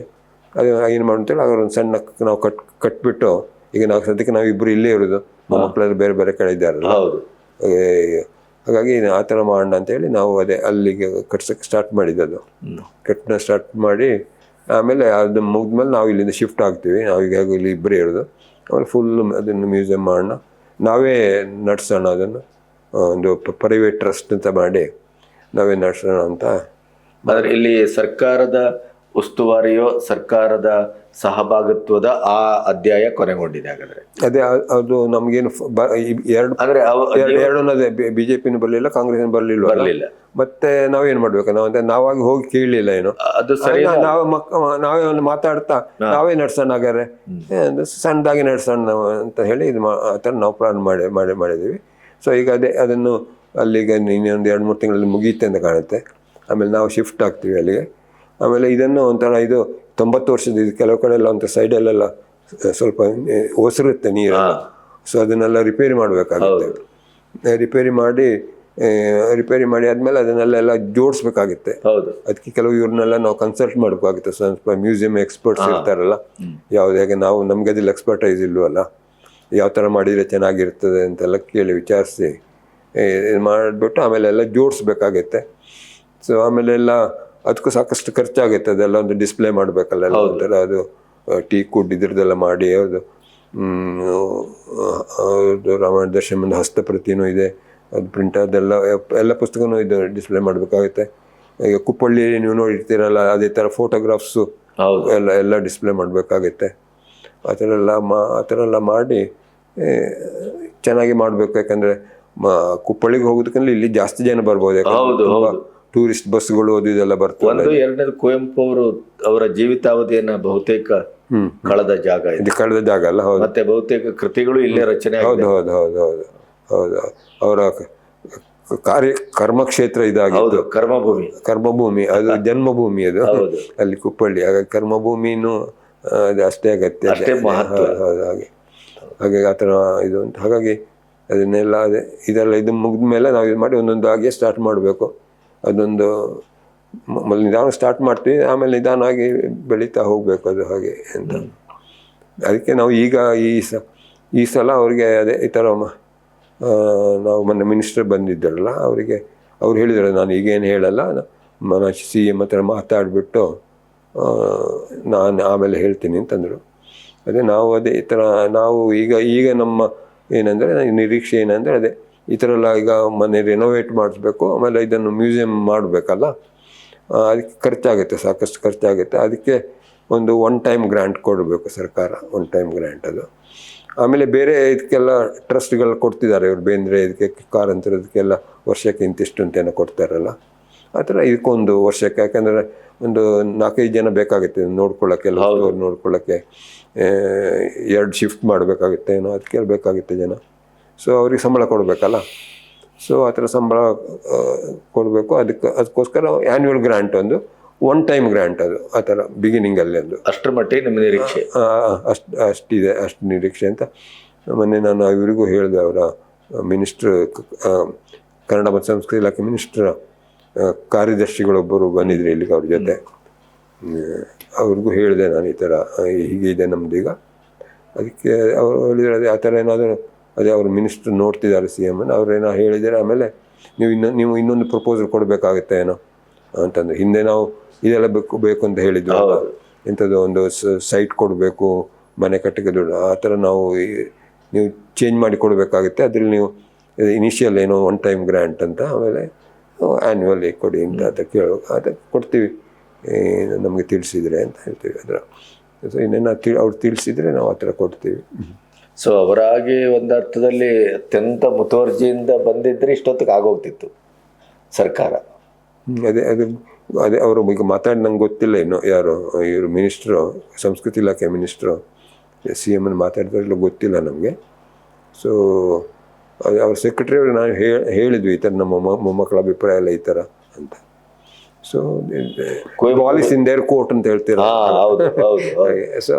ಅದು ಏನು ಮಾಡಂತೇಳಿ ಆಗ ಒಂದು ಸಣ್ಣ ನಾವು ಕಟ್ ಕಟ್ಬಿಟ್ಟು ಈಗ ನಾವು ಸದ್ಯಕ್ಕೆ ನಾವು ಇಬ್ಬರು ಇಲ್ಲೇ ಇರೋದು ಮಕ್ಕಳೆಲ್ಲ ಬೇರೆ ಬೇರೆ ಕಡೆ ಇದ್ದಾರಲ್ಲ. ಹೌದು. ಹಾಗಾಗಿ ಆ ಥರ ಮಾಡೋಣ ಅಂತೇಳಿ ನಾವು ಅದೇ ಅಲ್ಲಿಗೆ ಕಟ್ಸೋಕ್ಕೆ ಸ್ಟಾರ್ಟ್ ಮಾಡಿದ್ದು ಕಟ್ನ ಸ್ಟಾರ್ಟ್ ಮಾಡಿ ಆಮೇಲೆ ಅದು ಮುಗಿದ್ಮೇಲೆ ನಾವು ಇಲ್ಲಿಂದ ಶಿಫ್ಟ್ ಆಗ್ತೀವಿ ನಾವು ಈಗ ಇಲ್ಲಿ ಇಬ್ಬರೇ ಇರೋದು. ಆಮೇಲೆ ಫುಲ್ ಅದನ್ನು ಮ್ಯೂಸಿಯಂ ಮಾಡೋಣ. ನಾವೇ ನಡೆಸೋಣ ಅದನ್ನು ಒಂದು ಪ್ರೈವೇಟ್ ಟ್ರಸ್ಟ್ ಅಂತ ಮಾಡಿ. ನಾವೇ ನಡೆಸೋಣ ಅಂತ. ಆದರೆ ಇಲ್ಲಿ ಸರ್ಕಾರದ ಉಸ್ತುವಾರಿಯೋ ಸರ್ಕಾರದ ಸಹಭಾಗಿತ್ವದ ಆ ಅಧ್ಯಾಯ ಕೊನೆಗೊಂಡಿದೆ ಹಾಗಾದ್ರೆ. ಅದೇ ಅದು ನಮಗೇನು ಎರಡು ಅಂದ್ರೆ ಅವ- ಎರಡು ಎರಡು ಅದೇ ಬಿ ಜೆ ಪಿನೂ ಬರಲಿಲ್ಲ ಕಾಂಗ್ರೆಸ್ ಬರಲಿಲ್ಲ ಬರಲಿಲ್ಲ. ಮತ್ತೆ ನಾವೇನು ಮಾಡ್ಬೇಕು? ನಾವು ಅಂದ್ರೆ ನಾವಾಗಿ ಹೋಗಿ ಕೇಳಲಿಲ್ಲ ಏನು? ಅದು ಸರಿ ನಾವ್ ನಾವು ಮಕ್ಕ ನಾವೇ ಒಂದು ಮಾತಾಡ್ತಾ ನಾವೇ ನಡ್ಸೋಣ ಹಾಗಾದ್ರೆ. ಸಣ್ಣದಾಗಿ ನಡ್ಸೋಣ ನಾವು ಅಂತ ಹೇಳಿ ಇದು ಆ ಥರ ನಾವು ಪ್ಲಾನ್ ಮಾಡಿ ಮಾಡಿ ಮಾಡಿದ್ದೀವಿ ಸೊ ಈಗ ಅದೇ ಅದನ್ನು ಅಲ್ಲಿಗೆ ಇನ್ನೊಂದು ಎರಡು ಮೂರು ತಿಂಗಳಲ್ಲಿ ಮುಗಿಯುತ್ತೆ ಅಂತ ಕಾಣುತ್ತೆ. ಆಮೇಲೆ ನಾವು ಶಿಫ್ಟ್ ಆಗ್ತೀವಿ ಅಲ್ಲಿಗೆ. ಆಮೇಲೆ ಇದನ್ನು ಒಂಥರ ಇದು ತೊಂಬತ್ತು ವರ್ಷದ ಇದು ಕೆಲವು ಕಡೆ ಎಲ್ಲ ಒಂದು ಸೈಡಲ್ಲೆಲ್ಲ ಸ್ವಲ್ಪ ಒಸರುತ್ತೆ ನೀರೆಲ್ಲ ಸೊ ಅದನ್ನೆಲ್ಲ ರಿಪೇರಿ ಮಾಡಬೇಕಾಗುತ್ತೆ. ರಿಪೇರಿ ಮಾಡಿ ರಿಪೇರಿ ಮಾಡಿ ಆದಮೇಲೆ ಅದನ್ನೆಲ್ಲ ಎಲ್ಲ ಜೋಡಿಸ್ಬೇಕಾಗುತ್ತೆ ಅದಕ್ಕೆ ಕೆಲವು ಇವ್ರನ್ನೆಲ್ಲ ನಾವು ಕನ್ಸಲ್ಟ್ ಮಾಡಬೇಕಾಗುತ್ತೆ. ಸ್ವಲ್ಪ ಮ್ಯೂಸಿಯಂ ಎಕ್ಸ್ಪರ್ಟ್ಸ್ ಇರ್ತಾರಲ್ಲ. ಯಾವ್ದು ಹೇಗೆ ನಾವು ನಮ್ಗೆ ಅದಿಲ್ಲ ಎಕ್ಸ್ಪರ್ಟೈಸ್ ಇಲ್ವಲ್ಲ. ಯಾವ ಥರ ಮಾಡಿದರೆ ಚೆನ್ನಾಗಿರ್ತದೆ ಅಂತೆಲ್ಲ ಕೇಳಿ ವಿಚಾರಿಸಿ. ಮಾಡಿಬಿಟ್ಟು ಆಮೇಲೆ ಎಲ್ಲ ಜೋಡಿಸ್ಬೇಕಾಗತ್ತೆ ಸೊ ಆಮೇಲೆ ಎಲ್ಲ ಅದಕ್ಕೂ ಸಾಕಷ್ಟು ಖರ್ಚಾಗುತ್ತೆ ಅದೆಲ್ಲ ಒಂದು ಡಿಸ್ಪ್ಲೇ ಮಾಡಬೇಕಲ್ಲ ಎಲ್ಲ ಒಂಥರ ಅದು ಟೀ ಕುಡ್ ಇದ್ರದ್ದೆಲ್ಲ ಮಾಡಿ ಅದು ರಾಮಾಯಣ ದರ್ಶನ ಹಸ್ತಪ್ರತಿನೂ ಇದೆ ಅದು ಪ್ರಿಂಟ್ ಅದೆಲ್ಲ ಎಲ್ಲ ಪುಸ್ತಕನೂ ಇದು ಡಿಸ್ಪ್ಲೇ ಮಾಡಬೇಕಾಗುತ್ತೆ ಈಗ ಕುಪ್ಪಳ್ಳಿ ನೀವು ನೋಡಿರ್ತೀರಲ್ಲ ಅದೇ ಥರ ಫೋಟೋಗ್ರಾಫ್ಸು ಎಲ್ಲ ಎಲ್ಲ ಡಿಸ್ಪ್ಲೇ ಮಾಡಬೇಕಾಗುತ್ತೆ ಆ ಥರ ಎಲ್ಲ ಮಾ ಆ ಥರ ಎಲ್ಲ ಮಾಡಿ ಚೆನ್ನಾಗಿ ಮಾಡಬೇಕು ಯಾಕಂದರೆ ಕುಪ್ಪಳಿಗೆ ಹೋಗೋದಕ್ಕಿಂತ ಇಲ್ಲಿ ಜಾಸ್ತಿ ಜನ ಬರ್ಬೋದು ಹೌದು, ಹೌದು. ಟೂರಿಸ್ಟ್ ಬಸ್ಗಳು ಅದು ಇದೆಲ್ಲ ಬರ್ತವೆ. ಒಂದು ಎರಡನೇದು ಕುವೆಂಪು ಅವರು ಅವರ ಜೀವಿತಾವಧಿಯನ್ನ ಬಹುತೇಕ. ಕಳೆದ ಜಾಗ ಇದು. ಕಳೆದ ಜಾಗ ಅಲ್ಲ ಹೌದು. ಮತ್ತೆ ಬಹುತೇಕ ಕೃತಿಗಳು ಇಲ್ಲೇ ರಚನೆ ಹೌದು ಹೌದು ಹೌದು ಹೌದು. ಹೌದು ಅವರ ಕಾರ್ಯ ಕರ್ಮಕ್ಷೇತ್ರ ಇದಾಗಿತ್ತು ಹೌದು ಕರ್ಮಭೂಮಿ. ಕರ್ಮಭೂಮಿ ಅದು ಜನ್ಮಭೂಮಿ ಅದು. ಅಲ್ಲಿ ಕುಪ್ಪಳ್ಳಿ ಹಾಗಾಗಿ ಕರ್ಮಭೂಮಿನೂ ಅಷ್ಟೇ ಅಗತ್ಯ. ಅಷ್ಟೇ ಮಹತ್ವ. ಹೌದು, ಹಾಗೆ. ಹಾಗಾಗಿ ಆ ಥರ ಇದು ಅಂತ ಹಾಗಾಗಿ ಅದನ್ನೆಲ್ಲ ಅದೇ ಇದೆಲ್ಲ ಇದು ಮುಗಿದ ಮೇಲೆ ನಾವು ಇದು ಮಾಡಿ ಒಂದೊಂದು ಹಾಗೆ ಸ್ಟಾರ್ಟ್ ಮಾಡಬೇಕು. ಅದೊಂದು ಮೊದಲು ನಿಧಾನ ಸ್ಟಾರ್ಟ್ ಮಾಡ್ತೀವಿ ಆಮೇಲೆ ನಿಧಾನವಾಗಿ ಬೆಳೀತಾ ಹೋಗಬೇಕು ಅದು ಹಾಗೆ ಅಂತ. ಅದಕ್ಕೆ ನಾವು ಈಗ ಈ ಸ ಈ ಸಲ ಅವರಿಗೆ ಅದೇ ಈ ಥರ ನಾವು ಮೊನ್ನೆ ಮಿನಿಸ್ಟರ್ ಬಂದಿದ್ದರಲ್ಲ ಅವರಿಗೆ ಅವ್ರು ಹೇಳಿದರು ನಾನು ಈಗೇನು ಹೇಳಲ್ಲ ನಾನು ಸಿ ಎಂ ಹತ್ರ ಮಾತಾಡಿಬಿಟ್ಟು ನಾನು ಆಮೇಲೆ ಹೇಳ್ತೀನಿ ಅಂತಂದರು. ಅದೇ ನಾವು ಅದೇ ಈ ಥರ ನಾವು ಈಗ ಈಗ ನಮ್ಮ ಏನಂದರೆ ನಿರೀಕ್ಷೆ ಏನಂದರೆ, ಅದೇ ಈ ಥರ ಎಲ್ಲ ಈಗ ಮನೆ ರೆನೋವೇಟ್ ಮಾಡಿಸ್ಬೇಕು, ಆಮೇಲೆ ಇದನ್ನು ಮ್ಯೂಸಿಯಂ ಮಾಡಬೇಕಲ್ಲ? ಅದಕ್ಕೆ ಖರ್ಚಾಗುತ್ತೆ, ಸಾಕಷ್ಟು ಖರ್ಚಾಗುತ್ತೆ. ಅದಕ್ಕೆ ಒಂದು ಒನ್ ಟೈಮ್ ಗ್ರ್ಯಾಂಟ್ ಕೊಡಬೇಕು ಸರ್ಕಾರ ಒನ್ ಟೈಮ್ ಗ್ರ್ಯಾಂಟ್ ಅದು. ಆಮೇಲೆ ಬೇರೆ ಇದಕ್ಕೆಲ್ಲ ಟ್ರಸ್ಟ್ಗಳು ಕೊಡ್ತಿದ್ದಾರೆ ಇವರು, ಬೇಂದ್ರೆ ಇದಕ್ಕೆ ಕಾರಂತರದಕ್ಕೆಲ್ಲ ವರ್ಷಕ್ಕೆ ಇಂತಿಷ್ಟು ಅಂತೇನೋ ಕೊಡ್ತಾರಲ್ಲ? ಆ ಥರ ಇದಕ್ಕೊಂದು ವರ್ಷಕ್ಕೆ. ಯಾಕಂದರೆ ಒಂದು ನಾಲ್ಕೈದು ಜನ ಬೇಕಾಗುತ್ತೆ ಇದನ್ನ ನೋಡ್ಕೊಳ್ಳೋಕ್ಕೆ ಎಲ್ಲ ನೋಡ್ಕೊಳ್ಳೋಕ್ಕೆ ಎರಡು ಶಿಫ್ಟ್ ಮಾಡಬೇಕಾಗುತ್ತೆ ಏನೋ ಅದಕ್ಕೆ ಬೇಕಾಗುತ್ತೆ ಜನ. ಸೊ ಅವ್ರಿಗೆ ಸಂಬಳ ಕೊಡಬೇಕಲ್ಲ. ಸೊ ಆ ಥರ ಸಂಬಳ ಕೊಡಬೇಕು. ಅದಕ್ಕೆ ಅದಕ್ಕೋಸ್ಕರ ಆ್ಯನ್ಯುವಲ್ ಗ್ರ್ಯಾಂಟ್ ಒಂದು ಒನ್ ಟೈಮ್ ಗ್ರ್ಯಾಂಟ್ ಅದು ಆ ಥರ ಬಿಗಿನಿಂಗಲ್ಲಿ ಒಂದು. ಅಷ್ಟರ ಮಟ್ಟಿಗೆ ನಿಮ್ಮ ನಿರೀಕ್ಷೆ. ಅಷ್ಟು ಅಷ್ಟಿದೆ ಅಷ್ಟು ನಿರೀಕ್ಷೆ ಅಂತ. ಮೊನ್ನೆ ನಾನು ಇವರಿಗೂ ಹೇಳಿದೆ ಅವರ ಮಿನಿಸ್ಟ್ರ್ ಕನ್ನಡ ಮತ್ತು ಸಂಸ್ಕೃತಿ ಇಲಾಖೆ ಮಿನಿಸ್ಟ್ರ ಕಾರ್ಯದರ್ಶಿಗಳೊಬ್ಬರು ಬಂದಿದ್ರು ಇಲ್ಲಿಗೆ ಅವ್ರ ಜೊತೆ. ಅವ್ರಿಗೂ ಹೇಳಿದೆ ನಾನು ಈ ಥರ ಹೀಗಿದೆ ಹೀಗೆ ಇದೆ ನಮ್ದೀಗ ಅದಕ್ಕೆ ಅವರು ಹೇಳಿದರೆ ಅದೇ ಆ ಥರ ಏನಾದರೂ ಅದೇ ಅವ್ರು ಮಿನಿಸ್ಟ್ರ್ ನೋಡ್ತಿದ್ದಾರೆ ಸಿ ಎಂ ಅವ್ರೇನೋ ಹೇಳಿದ್ದಾರೆ ಆಮೇಲೆ ನೀವು ಇನ್ನು ನೀವು ಇನ್ನೊಂದು ಪ್ರಪೋಸಲ್ ಕೊಡಬೇಕಾಗುತ್ತೆ ಏನೋ ಅಂತಂದ್ರೆ. ಹಿಂದೆ ನಾವು ಇದೆಲ್ಲ ಬೇಕು ಬೇಕು ಅಂತ ಹೇಳಿದ್ವಿ? ಇಂಥದ್ದು ಒಂದು ಸೈಟ್ ಕೊಡಬೇಕು ಮನೆ ಕಟ್ಟಿಗೆ ದುಡ್ಡು ಆ ಥರ ನಾವು ಈ- ನೀವು ಚೇಂಜ್ ಮಾಡಿ ಕೊಡಬೇಕಾಗುತ್ತೆ. ಅದರಲ್ಲಿ ನೀವು ಇನಿಷಿಯಲ್ ಏನೋ ಒನ್ ಟೈಮ್ ಗ್ರ್ಯಾಂಟ್ ಅಂತ ಆಮೇಲೆ ಆ್ಯನ್ಯುವಲಿ ಕೊಡಿ ಅಂತ ಅಂತ ಕೇಳೋ ಅದು ಕೊಡ್ತೀವಿ. ನಮಗೆ ತಿಳಿಸಿದರೆ ಅಂತ ಹೇಳ್ತೀವಿ ಅದರ ಸೊ ಇನ್ನೇನು ತಿಳಿ ಅವ್ರು ತಿಳಿಸಿದರೆ ನಾವು ಆ ಥರ ಕೊಡ್ತೀವಿ. ಸೊ ಅವರಾಗಿ ಒಂದು ಅರ್ಥದಲ್ಲಿ ಅತ್ಯಂತ ಮುತುವರ್ಜಿಯಿಂದ ಬಂದಿದ್ದರೆ ಇಷ್ಟೊತ್ತಿಗೆ ಆಗೋಗ್ತಿತ್ತು ಸರ್ಕಾರ. ಅದೇ ಅದು ಅದೇ ಅವರು ಈಗ ಮಾತಾಡಿ ನಂಗೆ ಗೊತ್ತಿಲ್ಲ ಇನ್ನು ಯಾರು ಇವರು ಮಿನಿಸ್ಟ್ರು ಸಂಸ್ಕೃತಿ ಇಲಾಖೆ ಮಿನಿಸ್ಟ್ರು ಸಿ ಎಂ ಅನ್ನು ಮಾತಾಡಿದ್ರೆ ಗೊತ್ತಿಲ್ಲ ನಮಗೆ. ಸೊ ಅವ್ರ ಸೆಕ್ರೆಟರಿ ಅವ್ರಿಗೆ ನಾನು ಹೇಳಿದ್ವಿ ಈ ಥರ ನಮ್ಮ ಮೊಮ್ಮ- ಮೊಮ್ಮಕ್ಕಳ ಅಭಿಪ್ರಾಯ ಎಲ್ಲ ಈ ಥರ ಅಂತ. So ball is in their court ಅಂತ ಹೇಳ್ತೀರಾ? ಹೌದು ಹೌದು. ಸೊ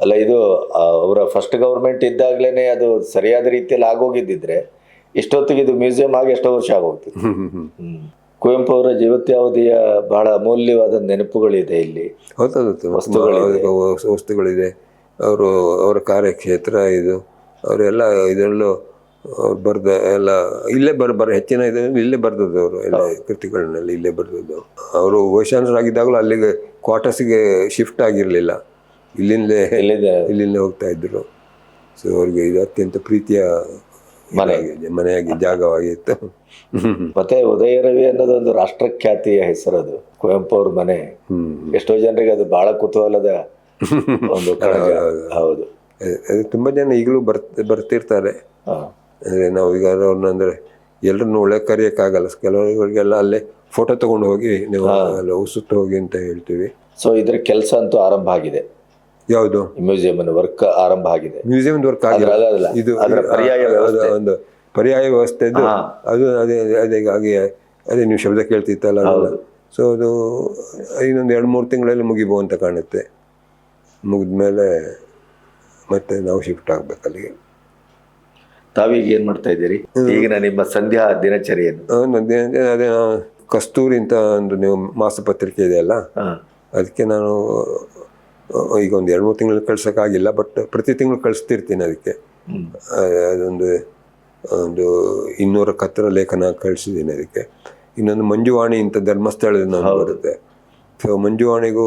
ಅಲ್ಲ ಇದು ಅವರ ಫಸ್ಟ್ ಗೌರ್ಮೆಂಟ್ ಇದ್ದಾಗಲೇ ಅದು ಸರಿಯಾದ ರೀತಿಯಲ್ಲಿ ಆಗೋಗಿದ್ದಿದ್ರೆ ಇಷ್ಟೊತ್ತಿಗೆ ಇದು ಮ್ಯೂಸಿಯಂ ಆಗಿ ಎಷ್ಟೋ ವರ್ಷ ಆಗೋಗ್ತಿತ್ತು. ಕುವೆಂಪು ಅವರ ಜೀವತ್ಯಾವಧಿಯ ಬಹಳ ಅಮೂಲ್ಯವಾದ ನೆನಪುಗಳಿದೆ ಇಲ್ಲಿ. ವಸ್ತುಗಳಿದೆ. ಅವರು ಅವರ ಕಾರ್ಯಕ್ಷೇತ್ರ ಇದು. ಅವರೆಲ್ಲ ಇದರಲ್ಲೂ ಅವ್ರು ಬರ್ದ ಎಲ್ಲ ಇಲ್ಲೇ ಬರ್ ಬರ ಹೆಚ್ಚಿನ ಇದೆ ಇಲ್ಲೇ ಬರ್ದದ್ದು ಅವರು ಎಲ್ಲ ಕೃತಿಗಳನ್ನೆಲ್ಲ ಇಲ್ಲೇ ಬರ್ದದ್ದು. ಅವರು ವೈಶಾಂತರಾಗಿದ್ದಾಗಲೂ ಅಲ್ಲಿಗೆ ಕ್ವಾರ್ಟರ್ಸಿಗೆ ಶಿಫ್ಟ್ ಆಗಿರಲಿಲ್ಲ. ಇಲ್ಲಿಂದಲೇ ಇಲ್ಲಿಂದ ಹೋಗ್ತಾ ಇದ್ದರು ಸೊ ಅವ್ರಿಗೆ ಇದು ಅತ್ಯಂತ ಪ್ರೀತಿಯ ಮನೆಯಾಗಿದೆ ಮನೆಯಾಗಿ ಜಾಗವಾಗಿತ್ತು ಮತ್ತೆ ಉದಯ ರವಿ ಅನ್ನೋದೊಂದು ರಾಷ್ಟ್ರಖ್ಯಾತಿಯ ಹೆಸರದು ಕುವೆಂಪು ಅವ್ರ ಮನೆ. ಎಷ್ಟೋ ಜನರಿಗೆ ಅದು ಬಹಳ ಕುತೂಹಲದ ಒಂದು ಹೌದು ಅದು- ಅದು ತುಂಬ ಜನ ಈಗಲೂ ಬರ್ತ ಬರ್ತಿರ್ತಾರೆ. ಹಾ. ಅಂದರೆ ನಾವು ಈಗ ಅವ್ರನ್ನ ಅಂದರೆ ಎಲ್ಲರನ್ನು ಒಳ್ಳೆ ಕರೆಯೋಕ್ಕಾಗಲ್ಲ. ಕೆಲವರಿಗೆಲ್ಲ ಅಲ್ಲೇ ಫೋಟೋ ತಗೊಂಡು ಹೋಗಿ ನೀವು ಅಲ್ಲಿ ಸುಟ್ಟು ಹೋಗಿ ಅಂತ ಹೇಳ್ತೀವಿ. ಸೊ ಇದ್ರ ಕೆಲಸ ಅಂತೂ ಆರಂಭ ಆಗಿದೆ. ಯಾವುದು? ಮ್ಯೂಸಿಯಂ ವರ್ಕ್ ಆರಂಭ ಆಗಿದೆ. ಮ್ಯೂಸಿಯಂ ವರ್ಕ್ ಆಗಿಲ್ಲ ಇದು ಪರ್ಯಾಯ. ಒಂದು ಪರ್ಯಾಯ ವ್ಯವಸ್ಥೆ ಅದು ಅದೇ ಅದೇ ಹಾಗೆ ಅದೇ ನೀವು ಶಬ್ದ ಕೇಳ್ತಿತ್ತಲ್ಲ ಸೊ ಅದು ಇನ್ನೊಂದು ಎರಡು ಮೂರು ತಿಂಗಳಲ್ಲಿ ಮುಗಿಬೋ ಅಂತ ಕಾಣುತ್ತೆ. ಮುಗಿದ್ಮೇಲೆ ಮತ್ತೆ ನಾವು ಶಿಫ್ಟ್ ಆಗ್ಬೇಕು ಅಲ್ಲಿಗೆ. ತಾವೀಗ ಏನ್ ಮಾಡ್ತಾ ಇದ್ದೀರಿ? ಈಗಿನ ನಿಮ್ಮ ಸಂಧ್ಯಾ ದಿನಚರಿಯನ್ನು. ಅದೇ ಕಸ್ತೂರಿ ಅಂತ ಒಂದು ನೀವು ಮಾಸಪತ್ರಿಕೆ ಇದೆ ಅಲ್ಲ? ಅದಕ್ಕೆ ನಾನು ಈಗ ಒಂದು ಎರಡು ಮೂರು ತಿಂಗಳು ಕಳ್ಸೋಕ್ಕಾಗಿಲ್ಲ ಬಟ್ ಪ್ರತಿ ತಿಂಗಳು ಕಳಿಸ್ತಿರ್ತೀನಿ ಅದಕ್ಕೆ. ಅದೊಂದು ಒಂದು ಇನ್ನೂರ ಹತ್ತಿರ ಲೇಖನ ಕಳಿಸಿದ್ದೀನಿ ಅದಕ್ಕೆ. ಇನ್ನೊಂದು ಮಂಜುವಾಣಿ ಅಂತ ಧರ್ಮಸ್ಥಳದ ಒಂದು ಬರುತ್ತೆ. ಸೊ ಮಂಜುವಾಣಿಗೂ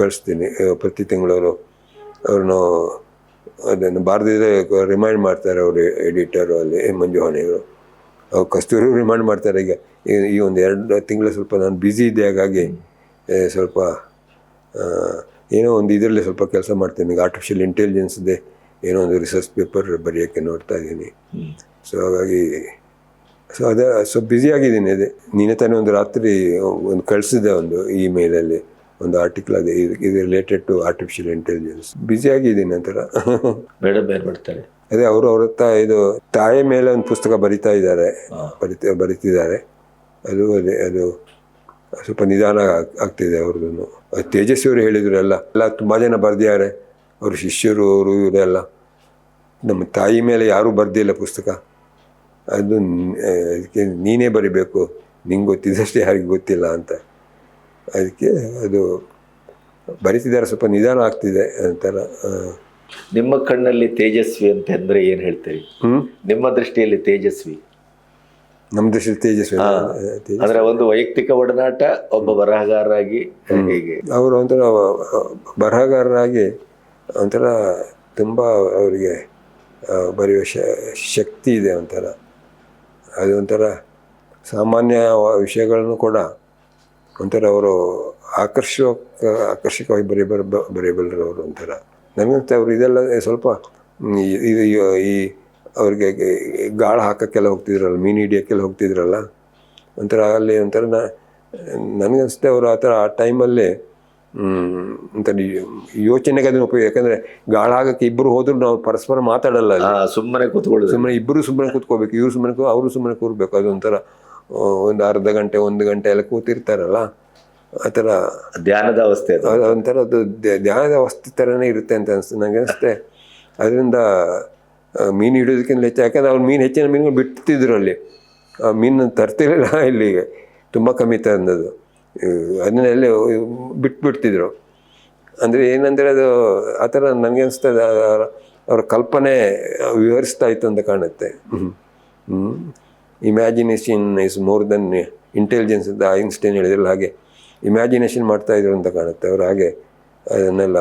ಕಳಿಸ್ತೀನಿ ಪ್ರತಿ ತಿಂಗಳವರು ಅವ್ರನ್ನು ಅದನ್ನು ಬಾರ್ದಿದ್ರೆ ರಿಮೈಂಡ್ ಮಾಡ್ತಾರೆ ಅವರು ಎಡಿಟರು ಅಲ್ಲಿ ಮಂಜುವಾಣಿಗಳು ಅವ್ರು ಕಸ್ತೂರಿ ರಿಮೈಂಡ್ ಮಾಡ್ತಾರೆ ಈಗ, ಈ- ಒಂದು ಎರಡು ತಿಂಗಳು ಸ್ವಲ್ಪ ನಾನು ಬ್ಯುಸಿ ಇದ್ದೆ ಹಾಗಾಗಿ ಸ್ವಲ್ಪ ಏನೋ ಒಂದು ಇದರಲ್ಲಿ ಸ್ವಲ್ಪ ಕೆಲಸ ಮಾಡ್ತೀನಿ. ಈಗ ಆರ್ಟಿಫಿಷಿಯಲ್ ಇಂಟೆಲಿಜೆನ್ಸ್ದೇ ಏನೋ ಒಂದು ರಿಸರ್ಚ್ ಪೇಪರ್ ಬರೆಯೋಕ್ಕೆ ನೋಡ್ತಾ ಇದ್ದೀನಿ. ಸೊ ಹಾಗಾಗಿ ಸೊ ಅದೇ ಸ್ವಲ್ಪ ಬ್ಯುಸಿ ಆಗಿದ್ದೀನಿ. ಅದೇ ನೀನೇ ತಾನೇ ಒಂದು ರಾತ್ರಿ ಒಂದು ಕಳಿಸಿದೆ ಒಂದು ಇಮೇಲಲ್ಲಿ ಒಂದು ಆರ್ಟಿಕಲ್ ಅದೇ ಇದು ಇದು related to artificial intelligence busy ಆಗಿದ್ದೀನಿ ಒಂಥರ ಬೇಡ ಬೇರೆ ಮಾಡ್ತಾರೆ ಅದೇ ಅವರು ಅವ್ರ ಹತ್ರ ಇದು ತಾಯಿ ಮೇಲೆ ಒಂದು ಪುಸ್ತಕ ಬರಿತಾ ಇದ್ದಾರೆ. ಬರಿತ ಬರಿತಿದ್ದಾರೆ. ಅದು ಅದೇ ಅದು ಸ್ವಲ್ಪ ನಿಧಾನ ಆಗ್- ಆಗ್ತಿದೆ ಅವ್ರದ್ದು. ತೇಜಸ್ವಿ ಅವರು ಹೇಳಿದ್ರು ಎಲ್ಲ. ಎಲ್ಲ ತುಂಬ ಜನ ಬರೆದಿದ್ದಾರೆ. ಅವರು ಶಿಷ್ಯರು ಅವರು ಇವರೆಲ್ಲ ನಮ್ಮ ತಾಯಿ ಮೇಲೆ ಯಾರೂ ಬರ್ದಿಲ್ಲ ಪುಸ್ತಕ. ಅದು ಅದಕ್ಕೆ ನೀನೇ ಬರಿಬೇಕು. ನಿಂಗೆ ಗೊತ್ತಿದ್ದಷ್ಟೇ ಯಾರಿಗೆ ಗೊತ್ತಿಲ್ಲ ಅಂತ. ಅದಕ್ಕೆ ಅದು ಬರಿತಿದ್ದಾರೆ ಸ್ವಲ್ಪ ನಿಧಾನ ಆಗ್ತಿದೆ ಅಂತೆಲ್ಲ ನಿಮ್ಮ ಕಣ್ಣಲ್ಲಿ ತೇಜಸ್ವಿ ಅಂತ ಏನು ಹೇಳ್ತೀರಿ? ಹ್ಞೂ ನಿಮ್ಮ ದೃಷ್ಟಿಯಲ್ಲಿ ತೇಜಸ್ವಿ. ನಮ್ಮ ದೃಷ್ಟಿಯಲ್ಲಿ ತೇಜಸ್ವಿ ಅಂದರೆ ಒಂದು ವೈಯಕ್ತಿಕ ಒಡನಾಟ ಒಬ್ಬ ಬರಹಗಾರರಾಗಿ ಹೇಗೆ? ಅವರು ಒಂಥರ ಬರಹಗಾರರಾಗಿ ಒಂಥರ ತುಂಬ ಅವರಿಗೆ ಬರೆಯುವ ಶಕ್ತಿ ಇದೆ ಒಂಥರ. ಅದು ಒಂಥರ ಸಾಮಾನ್ಯ ವಿಷಯಗಳನ್ನು ಕೂಡ ಒಂಥರ ಅವರು ಆಕರ್ಷಕ ಆಕರ್ಷಕವಾಗಿ ಬರೀ ಬರ ಅವರು ಒಂಥರ. ನನಗಂತ ಅವರು ಇದೆಲ್ಲ ಸ್ವಲ್ಪ ಈ- ಇದು ಈ- ಈ ಅವ್ರಿಗೆ ಗಾಳ ಹಾಕೋಕ್ಕೆಲ್ಲ ಹೋಗ್ತಿದ್ರಲ್ಲ ಮೀನು ಹಿಡಿಯೋಕ್ಕೆಲ್ಲ ಹೋಗ್ತಿದ್ರಲ್ಲ ಒಂಥರ ಅಲ್ಲಿ ಒಂಥರ ನ ನನಗನ್ಸುತ್ತೆ ಅವರು ಆ ಥರ ಆ ಟೈಮಲ್ಲಿ ಒಂಥರ ಅಂತ ಯೋಚನೆಗೆ ಅದನ್ನು ಉಪಯೋಗ ಯಾಕಂದರೆ ಗಾಳ ಹಾಕಕ್ಕೆ ಇಬ್ಬರು ಹೋದ್ರು ನಾವು ಪರಸ್ಪರ ಮಾತಾಡಲ್ಲ ಸುಮ್ಮನೆ ಕೂತ್ಕೊಳ್ಳೋದು. ಸುಮ್ಮನೆ ಇಬ್ಬರು ಸುಮ್ಮನೆ ಕೂತ್ಕೋಬೇಕು ಇವ್ರು ಸುಮ್ಮನೆ ಅವರು ಸುಮ್ಮನೆ ಕೂರ್ಬೇಕು ಅದೊಂಥರ ಒಂದು ಅರ್ಧ ಗಂಟೆ ಒಂದು ಗಂಟೆ ಎಲ್ಲ ಕೂತಿರ್ತಾರಲ್ಲ ಆ ಥರ. ಧ್ಯಾನದ ಅವಸ್ಥೆ ಒಂಥರ ಅದು ಧ್ಯಾನದ ಅವಸ್ಥೆ ಥರನೇ ಇರುತ್ತೆ ಅಂತ ಅನಿಸ್ತು ನನಗೆ ಅನಿಸುತ್ತೆ. ಅದರಿಂದ ಮೀನು ಹಿಡಿಯೋದಕ್ಕಿಂತ ಹೆಚ್ಚು ಯಾಕಂದ್ರೆ ಅವ್ರು ಮೀನು ಹೆಚ್ಚಿನ ಮೀನುಗಳು ಬಿಡ್ತಿದ್ರು ಅಲ್ಲಿ. ಆ ಮೀನನ್ನು ತರ್ತಿರಲಿಲ್ಲ ಇಲ್ಲಿಗೆ. ತುಂಬ ಕಮ್ಮಿ ತಂದದ್ದು. ಅದನ್ನೆಲ್ಲ ಬಿಟ್ಬಿಡ್ತಿದ್ರು. ಅಂದರೆ ಏನಂದರೆ ಅದು ಆ ಥರ ನನಗೆ ಅನಿಸ್ತದೆ ಅವರ ಅವ್ರ ಕಲ್ಪನೆ ವಿವರಿಸ್ತಾ ಇತ್ತು ಅಂತ ಕಾಣುತ್ತೆ. Imagination is more than intelligence ಅಂತ ಐನ್ಸ್ಟೈನ್ ಹೇಳಿದ್ರಲ್ಲ ಹಾಗೆ ಇಮ್ಯಾಜಿನೇಷನ್ ಮಾಡ್ತಾ ಇದ್ರು ಅಂತ ಕಾಣುತ್ತೆ ಅವರು. ಹಾಗೆ ಅದನ್ನೆಲ್ಲ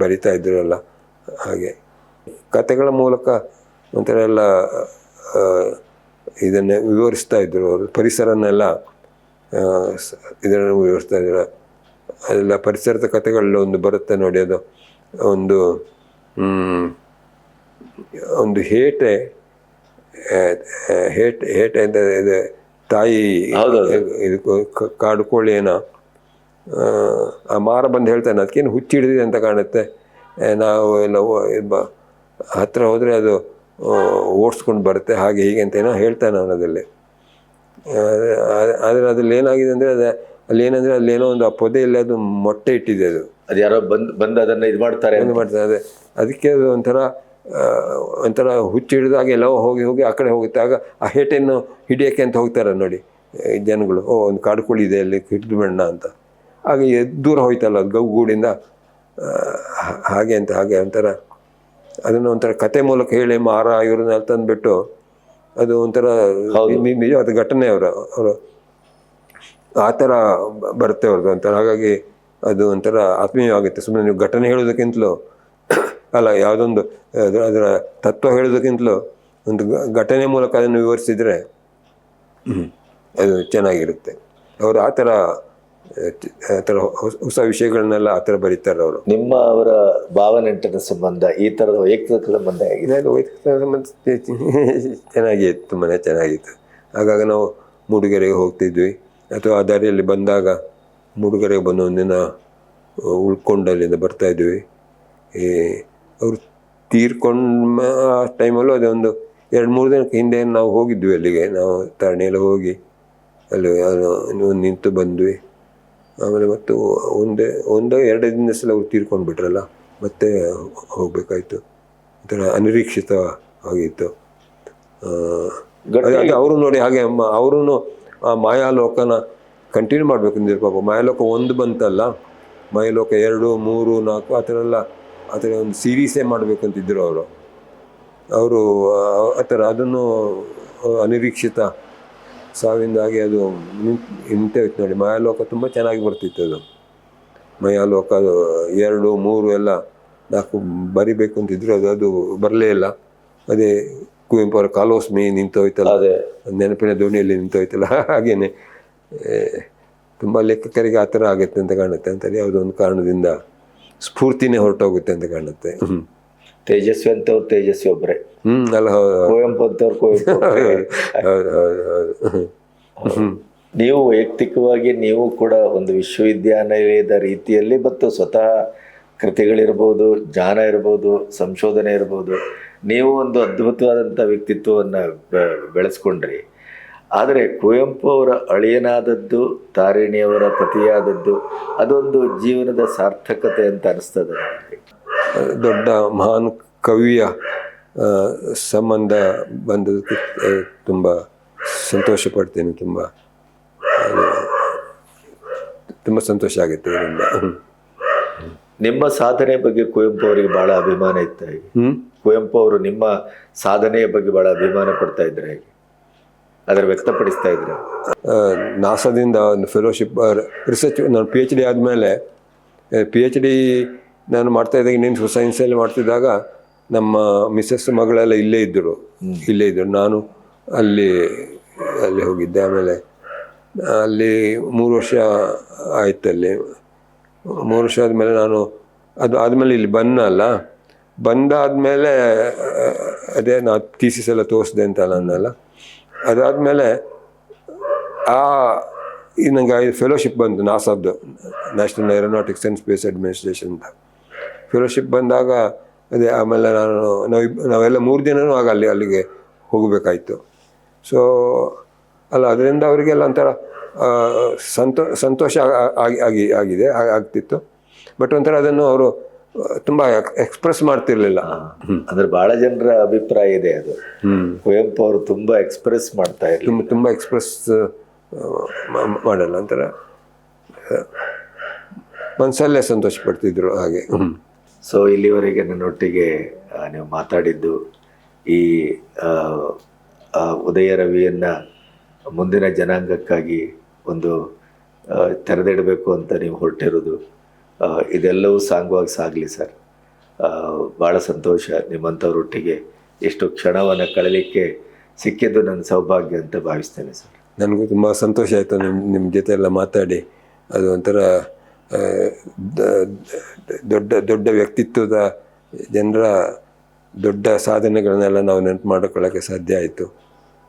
ಬರಿತಾ ಇದ್ರಲ್ಲ ಹಾಗೆ. ಕತೆಗಳ ಮೂಲಕ ಒಂಥರ ಎಲ್ಲ ಇದನ್ನು ವಿವರಿಸ್ತಾ ಇದ್ದರು ಅವರು. ಪರಿಸರನ್ನೆಲ್ಲ ಇದನ್ನು ವಿವರಿಸ್ತಾ ಇದ್ರು. ಅದೆಲ್ಲ ಪರಿಸರದ ಕಥೆಗಳಲ್ಲಿ ಒಂದು ಬರುತ್ತೆ ನೋಡಿ ಅದು. ಒಂದು ಒಂದು ಹೇಟೆ ಹೇಟ್ ಹೇಟ್ ಅಂತ ಇದೆ. ತಾಯಿ. ಇದು ಕಾಡು ಕೋಳಿ ಏನೋ. ಆ, ಮಾರ ಬಂದು ಹೇಳ್ತಾನೆ ಅದಕ್ಕೇನು ಹುಚ್ಚಿ ಹಿಡಿದಿದೆ ಅಂತ ಕಾಣುತ್ತೆ. ನಾವು ಎಲ್ಲ ಹತ್ತಿರ ಹೋದರೆ ಅದು ಓಡಿಸ್ಕೊಂಡು ಬರುತ್ತೆ ಹಾಗೆ ಹೀಗೆ ಅಂತ ಏನೋ ಹೇಳ್ತಾನೆ ಅವನದಲ್ಲಿ ಆದರೆ ಅದ್ರಲ್ಲಿ ಏನಾಗಿದೆ ಅಂದರೆ ಅದು ಅಲ್ಲಿ ಏನಂದರೆ ಅಲ್ಲಿ ಏನೋ ಒಂದು ಆ ಪೊದೆಯಲ್ಲಿ ಅದು ಮೊಟ್ಟೆ ಇಟ್ಟಿದೆ ಅದು. ಅದು ಯಾರೋ ಬಂದು ಬಂದು ಅದನ್ನು ಇದು ಮಾಡ್ತಾರೆ ಏನು ಮಾಡ್ತಾರೆ. ಅದೇ ಅದಕ್ಕೆ ಅದು ಒಂಥರ ಒಂಥರ ಹುಚ್ಚು ಹಿಡಿದಾಗ ಎಲ್ಲವೋ ಹೋಗಿ ಹೋಗಿ ಆ ಕಡೆ ಹೋಗುತ್ತೆ. ಆಗ ಆ ಹೇಟೆಯನ್ನು ಹಿಡಿಯೋಕ್ಕೆ ಅಂತ ಹೋಗ್ತಾರೆ ನೋಡಿ ಜನಗಳು. ಓ ಒಂದು ಕಾಡುಕೋಳಿ ಇದೆ ಅಲ್ಲಿ ಹಿಡಿದು ಬಣ್ಣ ಅಂತ. ಆಗ ದೂರ ಹೋಯ್ತಲ್ಲ ಅದು ಗೌ ಗೂಡಿಂದ. ಹಾಗೆ ಅಂತ ಹಾಗೆ ಒಂಥರ ಅದನ್ನು ಒಂಥರ ಕತೆ ಮೂಲಕ ಹೇಳಿ ಮಾರ ಇವ್ರನ್ನ ತಂದುಬಿಟ್ಟು ಅದು ಒಂಥರ ನಿಜವಾದ ಘಟನೆ ಅವರ ಅವರು. ಆ ಥರ ಬರುತ್ತೆ ಅವ್ರದ್ದು ಒಂಥರ ಹಾಗಾಗಿ ಅದು ಒಂಥರ ಆತ್ಮೀಯವಾಗುತ್ತೆ. ಸುಮ್ಮನೆ ನೀವು ಘಟನೆ ಹೇಳೋದಕ್ಕಿಂತಲೂ ಅಲ್ಲ ಯಾವುದೊಂದು ಅದರ ಅದರ ತತ್ವ ಹೇಳೋದಕ್ಕಿಂತಲೂ ಒಂದು ಘಟನೆ ಮೂಲಕ ಅದನ್ನು ವಿವರಿಸಿದರೆ ಅದು ಚೆನ್ನಾಗಿರುತ್ತೆ. ಅವರು ಆ ಥರ ಆ, ಥರ ಹೊಸ ಹೊಸ ವಿಷಯಗಳನ್ನೆಲ್ಲ ಆ ಥರ ಬರೀತಾರೆ ಅವರು. ನಿಮ್ಮ ಅವರ ಭಾವನೆಂಟನ ಸಂಬಂಧ ಈ ಥರದ ವೈಯಕ್ತಿಕ ಸಂಬಂಧ ಇದೆಲ್ಲ ವೈಯಕ್ತಿಕ ಸಂಬಂಧ ಚೆನ್ನಾಗಿತ್ತು ತುಂಬಾ ಚೆನ್ನಾಗಿತ್ತು. ಆಗಾಗ ನಾವು ಮೂಡಿಗೆರೆಗೆ ಹೋಗ್ತಿದ್ವಿ. ಅಥವಾ ಆ ದಾರಿಯಲ್ಲಿ ಬಂದಾಗ ಮೂಡಿಗೆರೆಗೆ ಬಂದು ಒಂದಿನ ಉಳ್ಕೊಂಡು ಅಲ್ಲಿಂದ ಬರ್ತಾ ಇದ್ವಿ. ಈ ಅವರು ತೀರ್ಕೊಂಡ ಆ ಟೈಮಲ್ಲೂ ಅದೇ ಒಂದು ಎರಡು ಮೂರು ದಿನಕ್ಕೆ ಹಿಂದೆ ನಾವು ಹೋಗಿದ್ವಿ ಅಲ್ಲಿಗೆ. ನಾವು ತರಣಿಯಲ್ಲಿ ಹೋಗಿ ಅಲ್ಲಿ ನಿಂತು ಬಂದ್ವಿ. ಆಮೇಲೆ ಮತ್ತು ಒಂದೇ ಒಂದು ಎರಡು ಸಲ ಅವ್ರು ತೀರ್ಕೊಂಡು ಬಿಟ್ರಲ್ಲ ಮತ್ತೆ ಹೋಗಬೇಕಾಯಿತು. ಒಂಥರ ಅನಿರೀಕ್ಷಿತ ಆಗಿತ್ತು ಅವರು ನೋಡಿ ಹಾಗೆ ಅವರು ಆ ಮಾಯಾಲೋಕನ ಕಂಟಿನ್ಯೂ ಮಾಡಬೇಕು ನಿರ್ಪಾಪ ಪಾಪ. ಮಾಯಾಲೋಕ ಒಂದು ಬಂತಲ್ಲ. ಮಾಯಾಲೋಕ ಎರಡು ಮೂರು ನಾಲ್ಕು ಆ ಥರ ಎಲ್ಲ ಆ ಥರ ಒಂದು ಸೀರೀಸೇ ಮಾಡಬೇಕು ಅಂತಿದ್ರು ಅವರು. ಅವರು ಆ ಥರ ಅದನ್ನು ಅನಿರೀಕ್ಷಿತ ಸಾವಿಂದಾಗಿ ಅದು ನಿಂತ್ ನಿಂತೋಯ್ತು ನೋಡಿ. ಮಾಯಾಲೋಕ ತುಂಬ ಚೆನ್ನಾಗಿ ಬರ್ತಿತ್ತು ಅದು. ಮಾಯಾಲೋಕ ಅದು ಎರಡು ಮೂರು ಎಲ್ಲ ನಾಲ್ಕು ಬರಿಬೇಕು ಅಂತಿದ್ರು. ಅದು ಅದು ಬರಲೇ ಇಲ್ಲ. ಅದೇ ಕುವೆಂಪು ಅವರ ಕಾಲೋಸ್ಮಿ ನಿಂತೋಯ್ತಲ್ಲ ಅದೇ. ನೆನಪಿನ ದೋಣಿಯಲ್ಲಿ ನಿಂತೋಯ್ತಲ್ಲ ಹಾಗೇನೆ. ತುಂಬ ಲೇಖಕರಿಗೆ ಆ ಥರ ಆಗುತ್ತೆ ಅಂತ ಕಾಣುತ್ತೆ ಅಂತೇಳಿ ಯಾವುದೋ ಒಂದು ಕಾರಣದಿಂದ ಸ್ಫೂರ್ತಿನೇ ಹೊರಟೋಗುತ್ತೆ ಅಂತ ಕಾಣುತ್ತೆ. ಹ್ಮ್. ತೇಜಸ್ವಿ ಅಂತವ್ರು ತೇಜಸ್ವಿ ಒಬ್ಬರೇ ಹ್ಮ್ ಅಲ್ಲ ಕುವೆಂಪು ಅಂತವ್ರು ಕುವೆಂಪು ಹೌದು ಹೌದು ಹೌದು ಹ್ಮ್. ನೀವು ವೈಯಕ್ತಿಕವಾಗಿ ನೀವು ಕೂಡ ಒಂದು ವಿಶ್ವವಿದ್ಯಾನಿಲಯದ ರೀತಿಯಲ್ಲಿ ಮತ್ತು ಸ್ವತಃ ಕೃತಿಗಳಿರ್ಬೋದು ಜ್ಞಾನ ಇರ್ಬೋದು ಸಂಶೋಧನೆ ಇರ್ಬೋದು ನೀವು ಒಂದು ಅದ್ಭುತವಾದಂಥ ವ್ಯಕ್ತಿತ್ವವನ್ನು ಬೆಳೆಸ್ಕೊಂಡ್ರಿ. ಆದರೆ ಕುವೆಂಪು ಅವರ ಅಳಿಯನಾದದ್ದು ತಾರಿಣಿಯವರ ಪತಿಯಾದದ್ದು ಅದೊಂದು ಜೀವನದ ಸಾರ್ಥಕತೆ ಅಂತ ಅನಿಸ್ತದೆ ದೊಡ್ಡ ಮಹಾನ್ ಕವಿಯ ಸಂಬಂಧ ಬಂದದಕ್ಕೆ ತುಂಬ ಸಂತೋಷ ಪಡ್ತೇನೆ ತುಂಬ ತುಂಬ ಸಂತೋಷ ಆಗುತ್ತೆ ಇದರಿಂದ. ನಿಮ್ಮ ಸಾಧನೆ ಬಗ್ಗೆ ಕುವೆಂಪು ಅವರಿಗೆ ಬಹಳ ಅಭಿಮಾನ ಇತ್ತು ಹ್ಮ್? ಕುವೆಂಪು ಅವರು ನಿಮ್ಮ ಸಾಧನೆಯ ಬಗ್ಗೆ ಬಹಳ ಅಭಿಮಾನ ಪಡ್ತಾ ಇದ್ರೆ ಹೇಗೆ? ಅದರ ವ್ಯಕ್ತಪಡಿಸ್ತಾ ಇದ್ರು. ನಾಸಾದಿಂದ ಒಂದು ಫೆಲೋಶಿಪ್ ರಿಸರ್ಚ್ ನಾನು ಪಿ ಎಚ್ ಡಿ ಆದಮೇಲೆ ಪಿ ಎಚ್ ಡಿ ನಾನು ಮಾಡ್ತಾ ಇದ್ದಾಗ ಇನ್ನೇನು ಸೈನ್ಸಲ್ಲಿ ಮಾಡ್ತಿದ್ದಾಗ ನಮ್ಮ ಮಿಸ್ಸಸ್ ಮಗಳೆಲ್ಲ ಇಲ್ಲೇ ಇದ್ದರು. ಇಲ್ಲೇ ಇದ್ದರು. ನಾನು ಅಲ್ಲಿ ಅಲ್ಲಿ ಹೋಗಿದ್ದೆ. ಆಮೇಲೆ ಅಲ್ಲಿ ಮೂರು ವರ್ಷ ಆಯ್ತು ಅಲ್ಲಿ. ಮೂರು ವರ್ಷ ಆದಮೇಲೆ ನಾನು ಅದು ಆದಮೇಲೆ ಇಲ್ಲಿ ಬಂದಲ್ಲ ಬಂದಾದಮೇಲೆ ಅದೇ ನಾ ಥೀಸಿಸ್ ಎಲ್ಲ ತೋರಿಸ್ದೆ ಅಂತ ನನ್ನೆಲ್ಲ. ಅದಾದಮೇಲೆ ಆ, ಈ ನನಗೆ ಫೆಲೋಶಿಪ್ ಬಂತು ನಾಸಾದ್ದು national aeronautics and space administration ಅಂತ. ಫೆಲೋಶಿಪ್ ಬಂದಾಗ ಅದೇ ಆಮೇಲೆ ನಾನು, ನಾವು ನಾವೆಲ್ಲ ಮೂರು ದಿನವೂ ಆಗ ಅಲ್ಲಿ, ಅಲ್ಲಿಗೆ ಹೋಗಬೇಕಾಯಿತು. ಸೊ ಅಲ್ಲ, ಅದರಿಂದ ಅವರಿಗೆಲ್ಲ ಒಂಥರ ಸಂತೋ, ಸಂತೋಷ ಆಗಿ ಆಗಿ, ಆಗಿದೆ ಆಗ್ತಿತ್ತು. ಬಟ್ ಒಂಥರ ಅದನ್ನು ಅವರು ತುಂಬ ಎಕ್ಸ್ಪ್ರೆಸ್ ಮಾಡ್ತಿರ್ಲಿಲ್ಲ. ಅಂದ್ರೆ ಬಹಳ ಜನರ ಅಭಿಪ್ರಾಯ ಇದೆ ಅದು. ಕುವೆಂಪು ಅವರು ತುಂಬಾ ಎಕ್ಸ್ಪ್ರೆಸ್ ಮಾಡ್ತಾ ಇದ್ರು ತುಂಬ ತುಂಬ ಎಕ್ಸ್ಪ್ರೆಸ್ ಮಾಡಲ್ಲ ಒಂಥರ ಮನಸ್ಸಲ್ಲೇ ಸಂತೋಷ ಪಡ್ತಿದ್ರು ಹಾಗೆ. ಸೊ ಇಲ್ಲಿವರೆಗೆ ನನ್ನೊಟ್ಟಿಗೆ ನೀವು ಮಾತಾಡಿದ್ದು ಈ ಉದಯ ರವಿಯನ್ನ ಮುಂದಿನ ಜನಾಂಗಕ್ಕಾಗಿ ಒಂದು ತೆರೆದಿಡಬೇಕು ಅಂತ ನೀವು ಹೊರಟಿರೋದು ಇದೆಲ್ಲವೂ ಸಾಂಗವಾಗಿ ಸಾಗಲಿ ಸರ್. ಭಾಳ ಸಂತೋಷ ನಿಮ್ಮಂಥವ್ರೊಟ್ಟಿಗೆ ಎಷ್ಟು ಕ್ಷಣವನ್ನು ಕಳಲಿಕ್ಕೆ ಸಿಕ್ಕಿದ್ದು ನನ್ನ ಸೌಭಾಗ್ಯ ಅಂತ ಭಾವಿಸ್ತೇನೆ ಸರ್. ನನಗೂ ತುಂಬ ಸಂತೋಷ ಆಯಿತು ನಿಮ್ಮ ನಿಮ್ಮ ಜೊತೆ ಎಲ್ಲ ಮಾತಾಡಿ. ಅದು ಒಂಥರ ದೊಡ್ಡ ದೊಡ್ಡ ವ್ಯಕ್ತಿತ್ವದ ಜನರ ದೊಡ್ಡ ಸಾಧನೆಗಳನ್ನೆಲ್ಲ ನಾವು ನೆನಪು ಮಾಡಿಕೊಳ್ಳೋಕ್ಕೆ ಸಾಧ್ಯ ಆಯಿತು.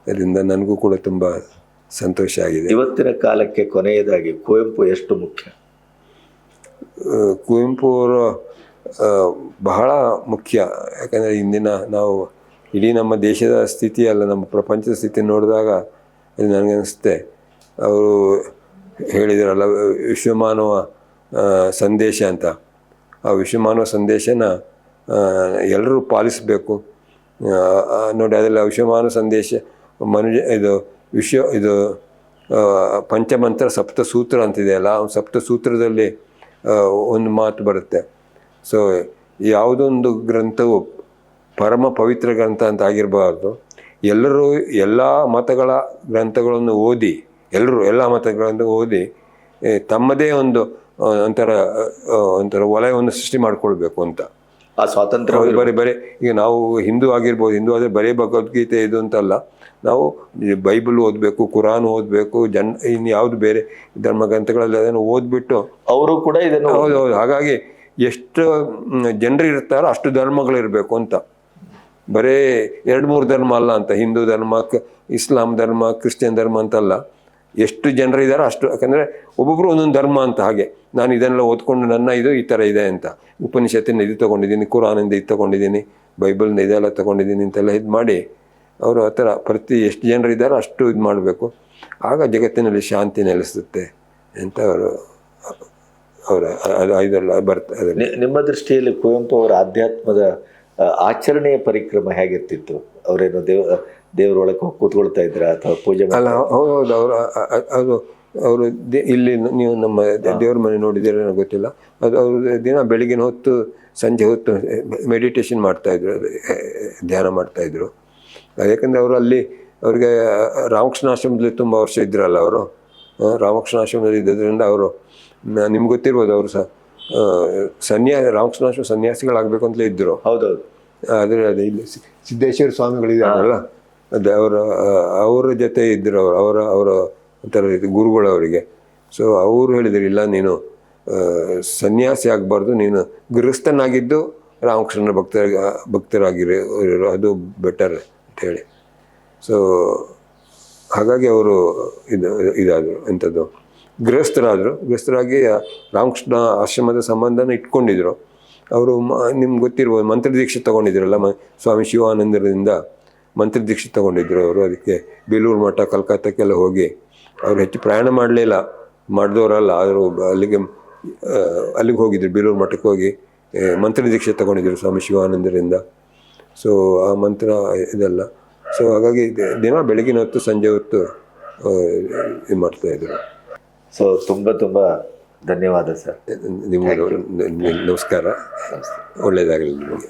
ಅದರಿಂದ ನನಗೂ ಕೂಡ ತುಂಬ ಸಂತೋಷ ಆಗಿದೆ. ಇವತ್ತಿನ ಕಾಲಕ್ಕೆ ಕೊನೆಯದಾಗಿ ಕುವೆಂಪು ಎಷ್ಟು ಮುಖ್ಯ? ಕುವೆಂಪು ಅವರು ಬಹಳ ಮುಖ್ಯ. ಯಾಕಂದರೆ ಇಂದಿನ ನಾವು ಇಡೀ ನಮ್ಮ ದೇಶದ ಸ್ಥಿತಿ ಅಲ್ಲ ನಮ್ಮ ಪ್ರಪಂಚದ ಸ್ಥಿತಿ ನೋಡಿದಾಗ ಅದು ನನಗನ್ನಿಸುತ್ತೆ ಅವರು ಹೇಳಿದರಲ್ಲ ವಿಶ್ವಮಾನವ ಸಂದೇಶ ಅಂತ. ಆ ವಿಶ್ವಮಾನವ ಸಂದೇಶನ ಎಲ್ಲರೂ ಪಾಲಿಸಬೇಕು. ನೋಡಿ ಅದೆಲ್ಲ ವಿಶ್ವಮಾನವ ಸಂದೇಶ ಮನುಜ ಇದು ವಿಶ್ವ ಇದು ಪಂಚಮಂತ್ರ ಸಪ್ತಸೂತ್ರ ಅಂತಿದೆಯಲ್ಲ ಆ ಸಪ್ತ ಸೂತ್ರದಲ್ಲಿ ಆ, ಒಂದು ಮಾತು ಬರುತ್ತೆ. ಸೊ ಯಾವುದೊಂದು ಗ್ರಂಥವು ಪರಮ ಪವಿತ್ರ ಗ್ರಂಥ ಅಂತ ಆಗಿರಬಾರ್ದು. ಎಲ್ಲರೂ ಎಲ್ಲ ಮತಗಳ ಗ್ರಂಥಗಳನ್ನು ಓದಿ ಎಲ್ಲರೂ ಎಲ್ಲ ಮತಗಳನ್ನು ಓದಿ ತಮ್ಮದೇ ಒಂದು ಒಂಥರ ಒಂಥರ ವಲಯವನ್ನು ಸೃಷ್ಟಿ ಮಾಡಿಕೊಳ್ಬೇಕು ಅಂತ. ಆ ಸ್ವಾತಂತ್ರ್ಯ ಬರೀ ಬರೀ ಈಗ ನಾವು ಹಿಂದೂ ಆಗಿರ್ಬೋದು ಹಿಂದೂ ಆದರೆ ಬರೀ ಭಗವದ್ಗೀತೆ ಇದು ಅಂತಲ್ಲ. ನಾವು ಬೈಬಲ್ ಓದಬೇಕು ಕುರಾನ್ ಓದಬೇಕು ಜನ್ ಇನ್ನು ಯಾವುದು ಬೇರೆ ಧರ್ಮ ಗ್ರಂಥಗಳಲ್ಲಿ ಅದನ್ನು ಓದ್ಬಿಟ್ಟು ಅವರು ಕೂಡ ಇದನ್ನು ಹೌದು ಹೌದು. ಹಾಗಾಗಿ ಎಷ್ಟು ಜನರು ಇರ್ತಾರೋ ಅಷ್ಟು ಧರ್ಮಗಳಿರಬೇಕು ಅಂತ. ಬರೇ ಎರಡು ಮೂರು ಧರ್ಮ ಅಲ್ಲ ಅಂತ. ಹಿಂದೂ ಧರ್ಮ ಕ- ಇಸ್ಲಾಂ ಧರ್ಮ ಕ್ರಿಶ್ಚಿಯನ್ ಧರ್ಮ ಅಂತಲ್ಲ. ಎಷ್ಟು ಜನರು ಇದ್ದಾರೋ ಅಷ್ಟು ಯಾಕಂದರೆ ಒಬ್ಬೊಬ್ಬರು ಒಂದೊಂದು ಧರ್ಮ ಅಂತ ಹಾಗೆ. ನಾನು ಇದನ್ನೆಲ್ಲ ಓದ್ಕೊಂಡು ನನ್ನ ಇದು ಈ ಥರ ಇದೆ ಅಂತ. ಉಪನಿಷತ್ತಿನ ಇದು ತೊಗೊಂಡಿದ್ದೀನಿ ಕುರಾನಿಂದ ಇದು ತೊಗೊಂಡಿದ್ದೀನಿ ಬೈಬಲ್ನಿಂದ ಇದೆಲ್ಲ ತೊಗೊಂಡಿದ್ದೀನಿ ಅಂತೆಲ್ಲ ಇದು ಮಾಡಿ ಅವರು ಆ ಥರ ಪ್ರತಿ ಎಷ್ಟು ಜನರು ಇದ್ದಾರೋ ಅಷ್ಟು ಇದು ಮಾಡಬೇಕು. ಆಗ ಜಗತ್ತಿನಲ್ಲಿ ಶಾಂತಿ ನೆಲೆಸುತ್ತೆ ಅಂತ ಅವರು ಅವರ ಇದೆಲ್ಲ ಬರ್ತಾ ನಿಮ್ಮ ದೃಷ್ಟಿಯಲ್ಲಿ ಕುವೆಂಪು ಅವರ ಆಧ್ಯಾತ್ಮದ ಆಚರಣೆಯ ಪರಿಕ್ರಮ ಹೇಗಿರ್ತಿತ್ತು? ಅವರೇನು ದೇವ ದೇವರೊಳಗೆ ಕೂತ್ಕೊಳ್ತಾ ಇದ್ರ ಅಥವಾ ಪೂಜೆ ಅಲ್ಲ ಹೌದು ಹೌದು ಅವರು ಅದು ಅವರು ಇಲ್ಲಿ ನೀವು ನಮ್ಮ ದೇವ್ರ ಮನೆ ನೋಡಿದ್ದೀರ ನನಗೆ ಗೊತ್ತಿಲ್ಲ. ಅದು ಅವರು ದಿನ ಬೆಳಗಿನ ಹೊತ್ತು ಸಂಜೆ ಹೊತ್ತು ಮೆಡಿಟೇಷನ್ ಮಾಡ್ತಾಯಿದ್ರು ಧ್ಯಾನ ಮಾಡ್ತಾಯಿದ್ರು ಯಾಕಂದರೆ ಅವರು ಅಲ್ಲಿ ಅವರಿಗೆ ರಾಮಕೃಷ್ಣಾಶ್ರಮದಲ್ಲಿ ತುಂಬ ವರ್ಷ ಇದ್ದರಲ್ಲ ಅವರು. ರಾಮಕೃಷ್ಣಾಶ್ರಮದಲ್ಲಿ ಇದ್ದರಿಂದ ಅವರು ನಿಮ್ಗೆ ಗೊತ್ತಿರ್ಬೋದು ಅವರು ಸಹ ಸನ್ಯಾ ರಾಮಕೃಷ್ಣಾಶ್ರಮ ಸನ್ಯಾಸಿಗಳಾಗಬೇಕು ಅಂತಲೇ ಇದ್ದರು ಹೌದೌದು. ಆದರೆ ಅದೇ ಇಲ್ಲಿ ಸಿದ್ದೇಶ್ವರ ಸ್ವಾಮಿಗಳಿದ್ದಾರಲ್ಲ ಅದೇ ಅವರ ಅವರ ಜೊತೆ ಇದ್ದರು ಅವರು ಅವರ ಅವರ ಒಂಥರ ಗುರುಗಳು ಅವರಿಗೆ. ಸೊ ಅವರು ಹೇಳಿದ್ರು ಇಲ್ಲ ನೀನು ಸನ್ಯಾಸಿ ಆಗಬಾರ್ದು ನೀನು ಗೃಹಸ್ಥನಾಗಿದ್ದು ರಾಮಕೃಷ್ಣನ ಭಕ್ತರ ಭಕ್ತರಾಗಿರೋ ಅದು ಬೆಟರ್ ಹೇಳಿ. ಸೊ ಹಾಗಾಗಿ ಅವರು ಇದು, ಇದಾದರು ಎಂಥದ್ದು ಗೃಹಸ್ಥರಾದರು, ಗೃಹಸ್ಥರಾಗಿ ರಾಮಕೃಷ್ಣ ಆಶ್ರಮದ ಸಂಬಂಧನ ಇಟ್ಕೊಂಡಿದ್ರು. ಅವರು ನಿಮ್ಗೆ ಗೊತ್ತಿರ್ಬೋದು ಮಂತ್ರ ದೀಕ್ಷೆ ತಗೊಂಡಿದ್ರಲ್ಲ, ಮ, ಸ್ವಾಮಿ ಶಿವಾನಂದರಿಂದ ಮಂತ್ರ ದೀಕ್ಷೆ ತಗೊಂಡಿದ್ರು ಅವರು. ಅದಕ್ಕೆ ಬೇಲೂರು ಮಠ ಕಲ್ಕತ್ತಕ್ಕೆಲ್ಲ ಹೋಗಿ ಅವರು ಹೆಚ್ಚು ಪ್ರಯಾಣ ಮಾಡಲಿಲ್ಲ, ಮಾಡಿದವರಲ್ಲ, ಆದರೂ ಅಲ್ಲಿಗೆ ಅಲ್ಲಿಗೆ ಹೋಗಿದ್ರು, ಬೇಲೂರು ಮಠಕ್ಕೆ ಹೋಗಿ ಮಂತ್ರ ದೀಕ್ಷೆ ತಗೊಂಡಿದ್ರು ಸ್ವಾಮಿ ಶಿವಾನಂದರಿಂದ. ಸೊ ಆ ಮಂತ್ರ ಇದೆಲ್ಲ. ಸೊ ಹಾಗಾಗಿ ದಿನ ಬೆಳಗಿನ ಹೊತ್ತು ಸಂಜೆ ಹೊತ್ತು ಇದು ಮಾಡ್ತಾಯಿದ್ರು ಸೊ ತುಂಬ ತುಂಬ ಧನ್ಯವಾದ ಸರ್. ನಿಮಗೆ ನಮಸ್ಕಾರ. ಒಳ್ಳೆಯದಾಗಲಿ ನಿಮಗೆ.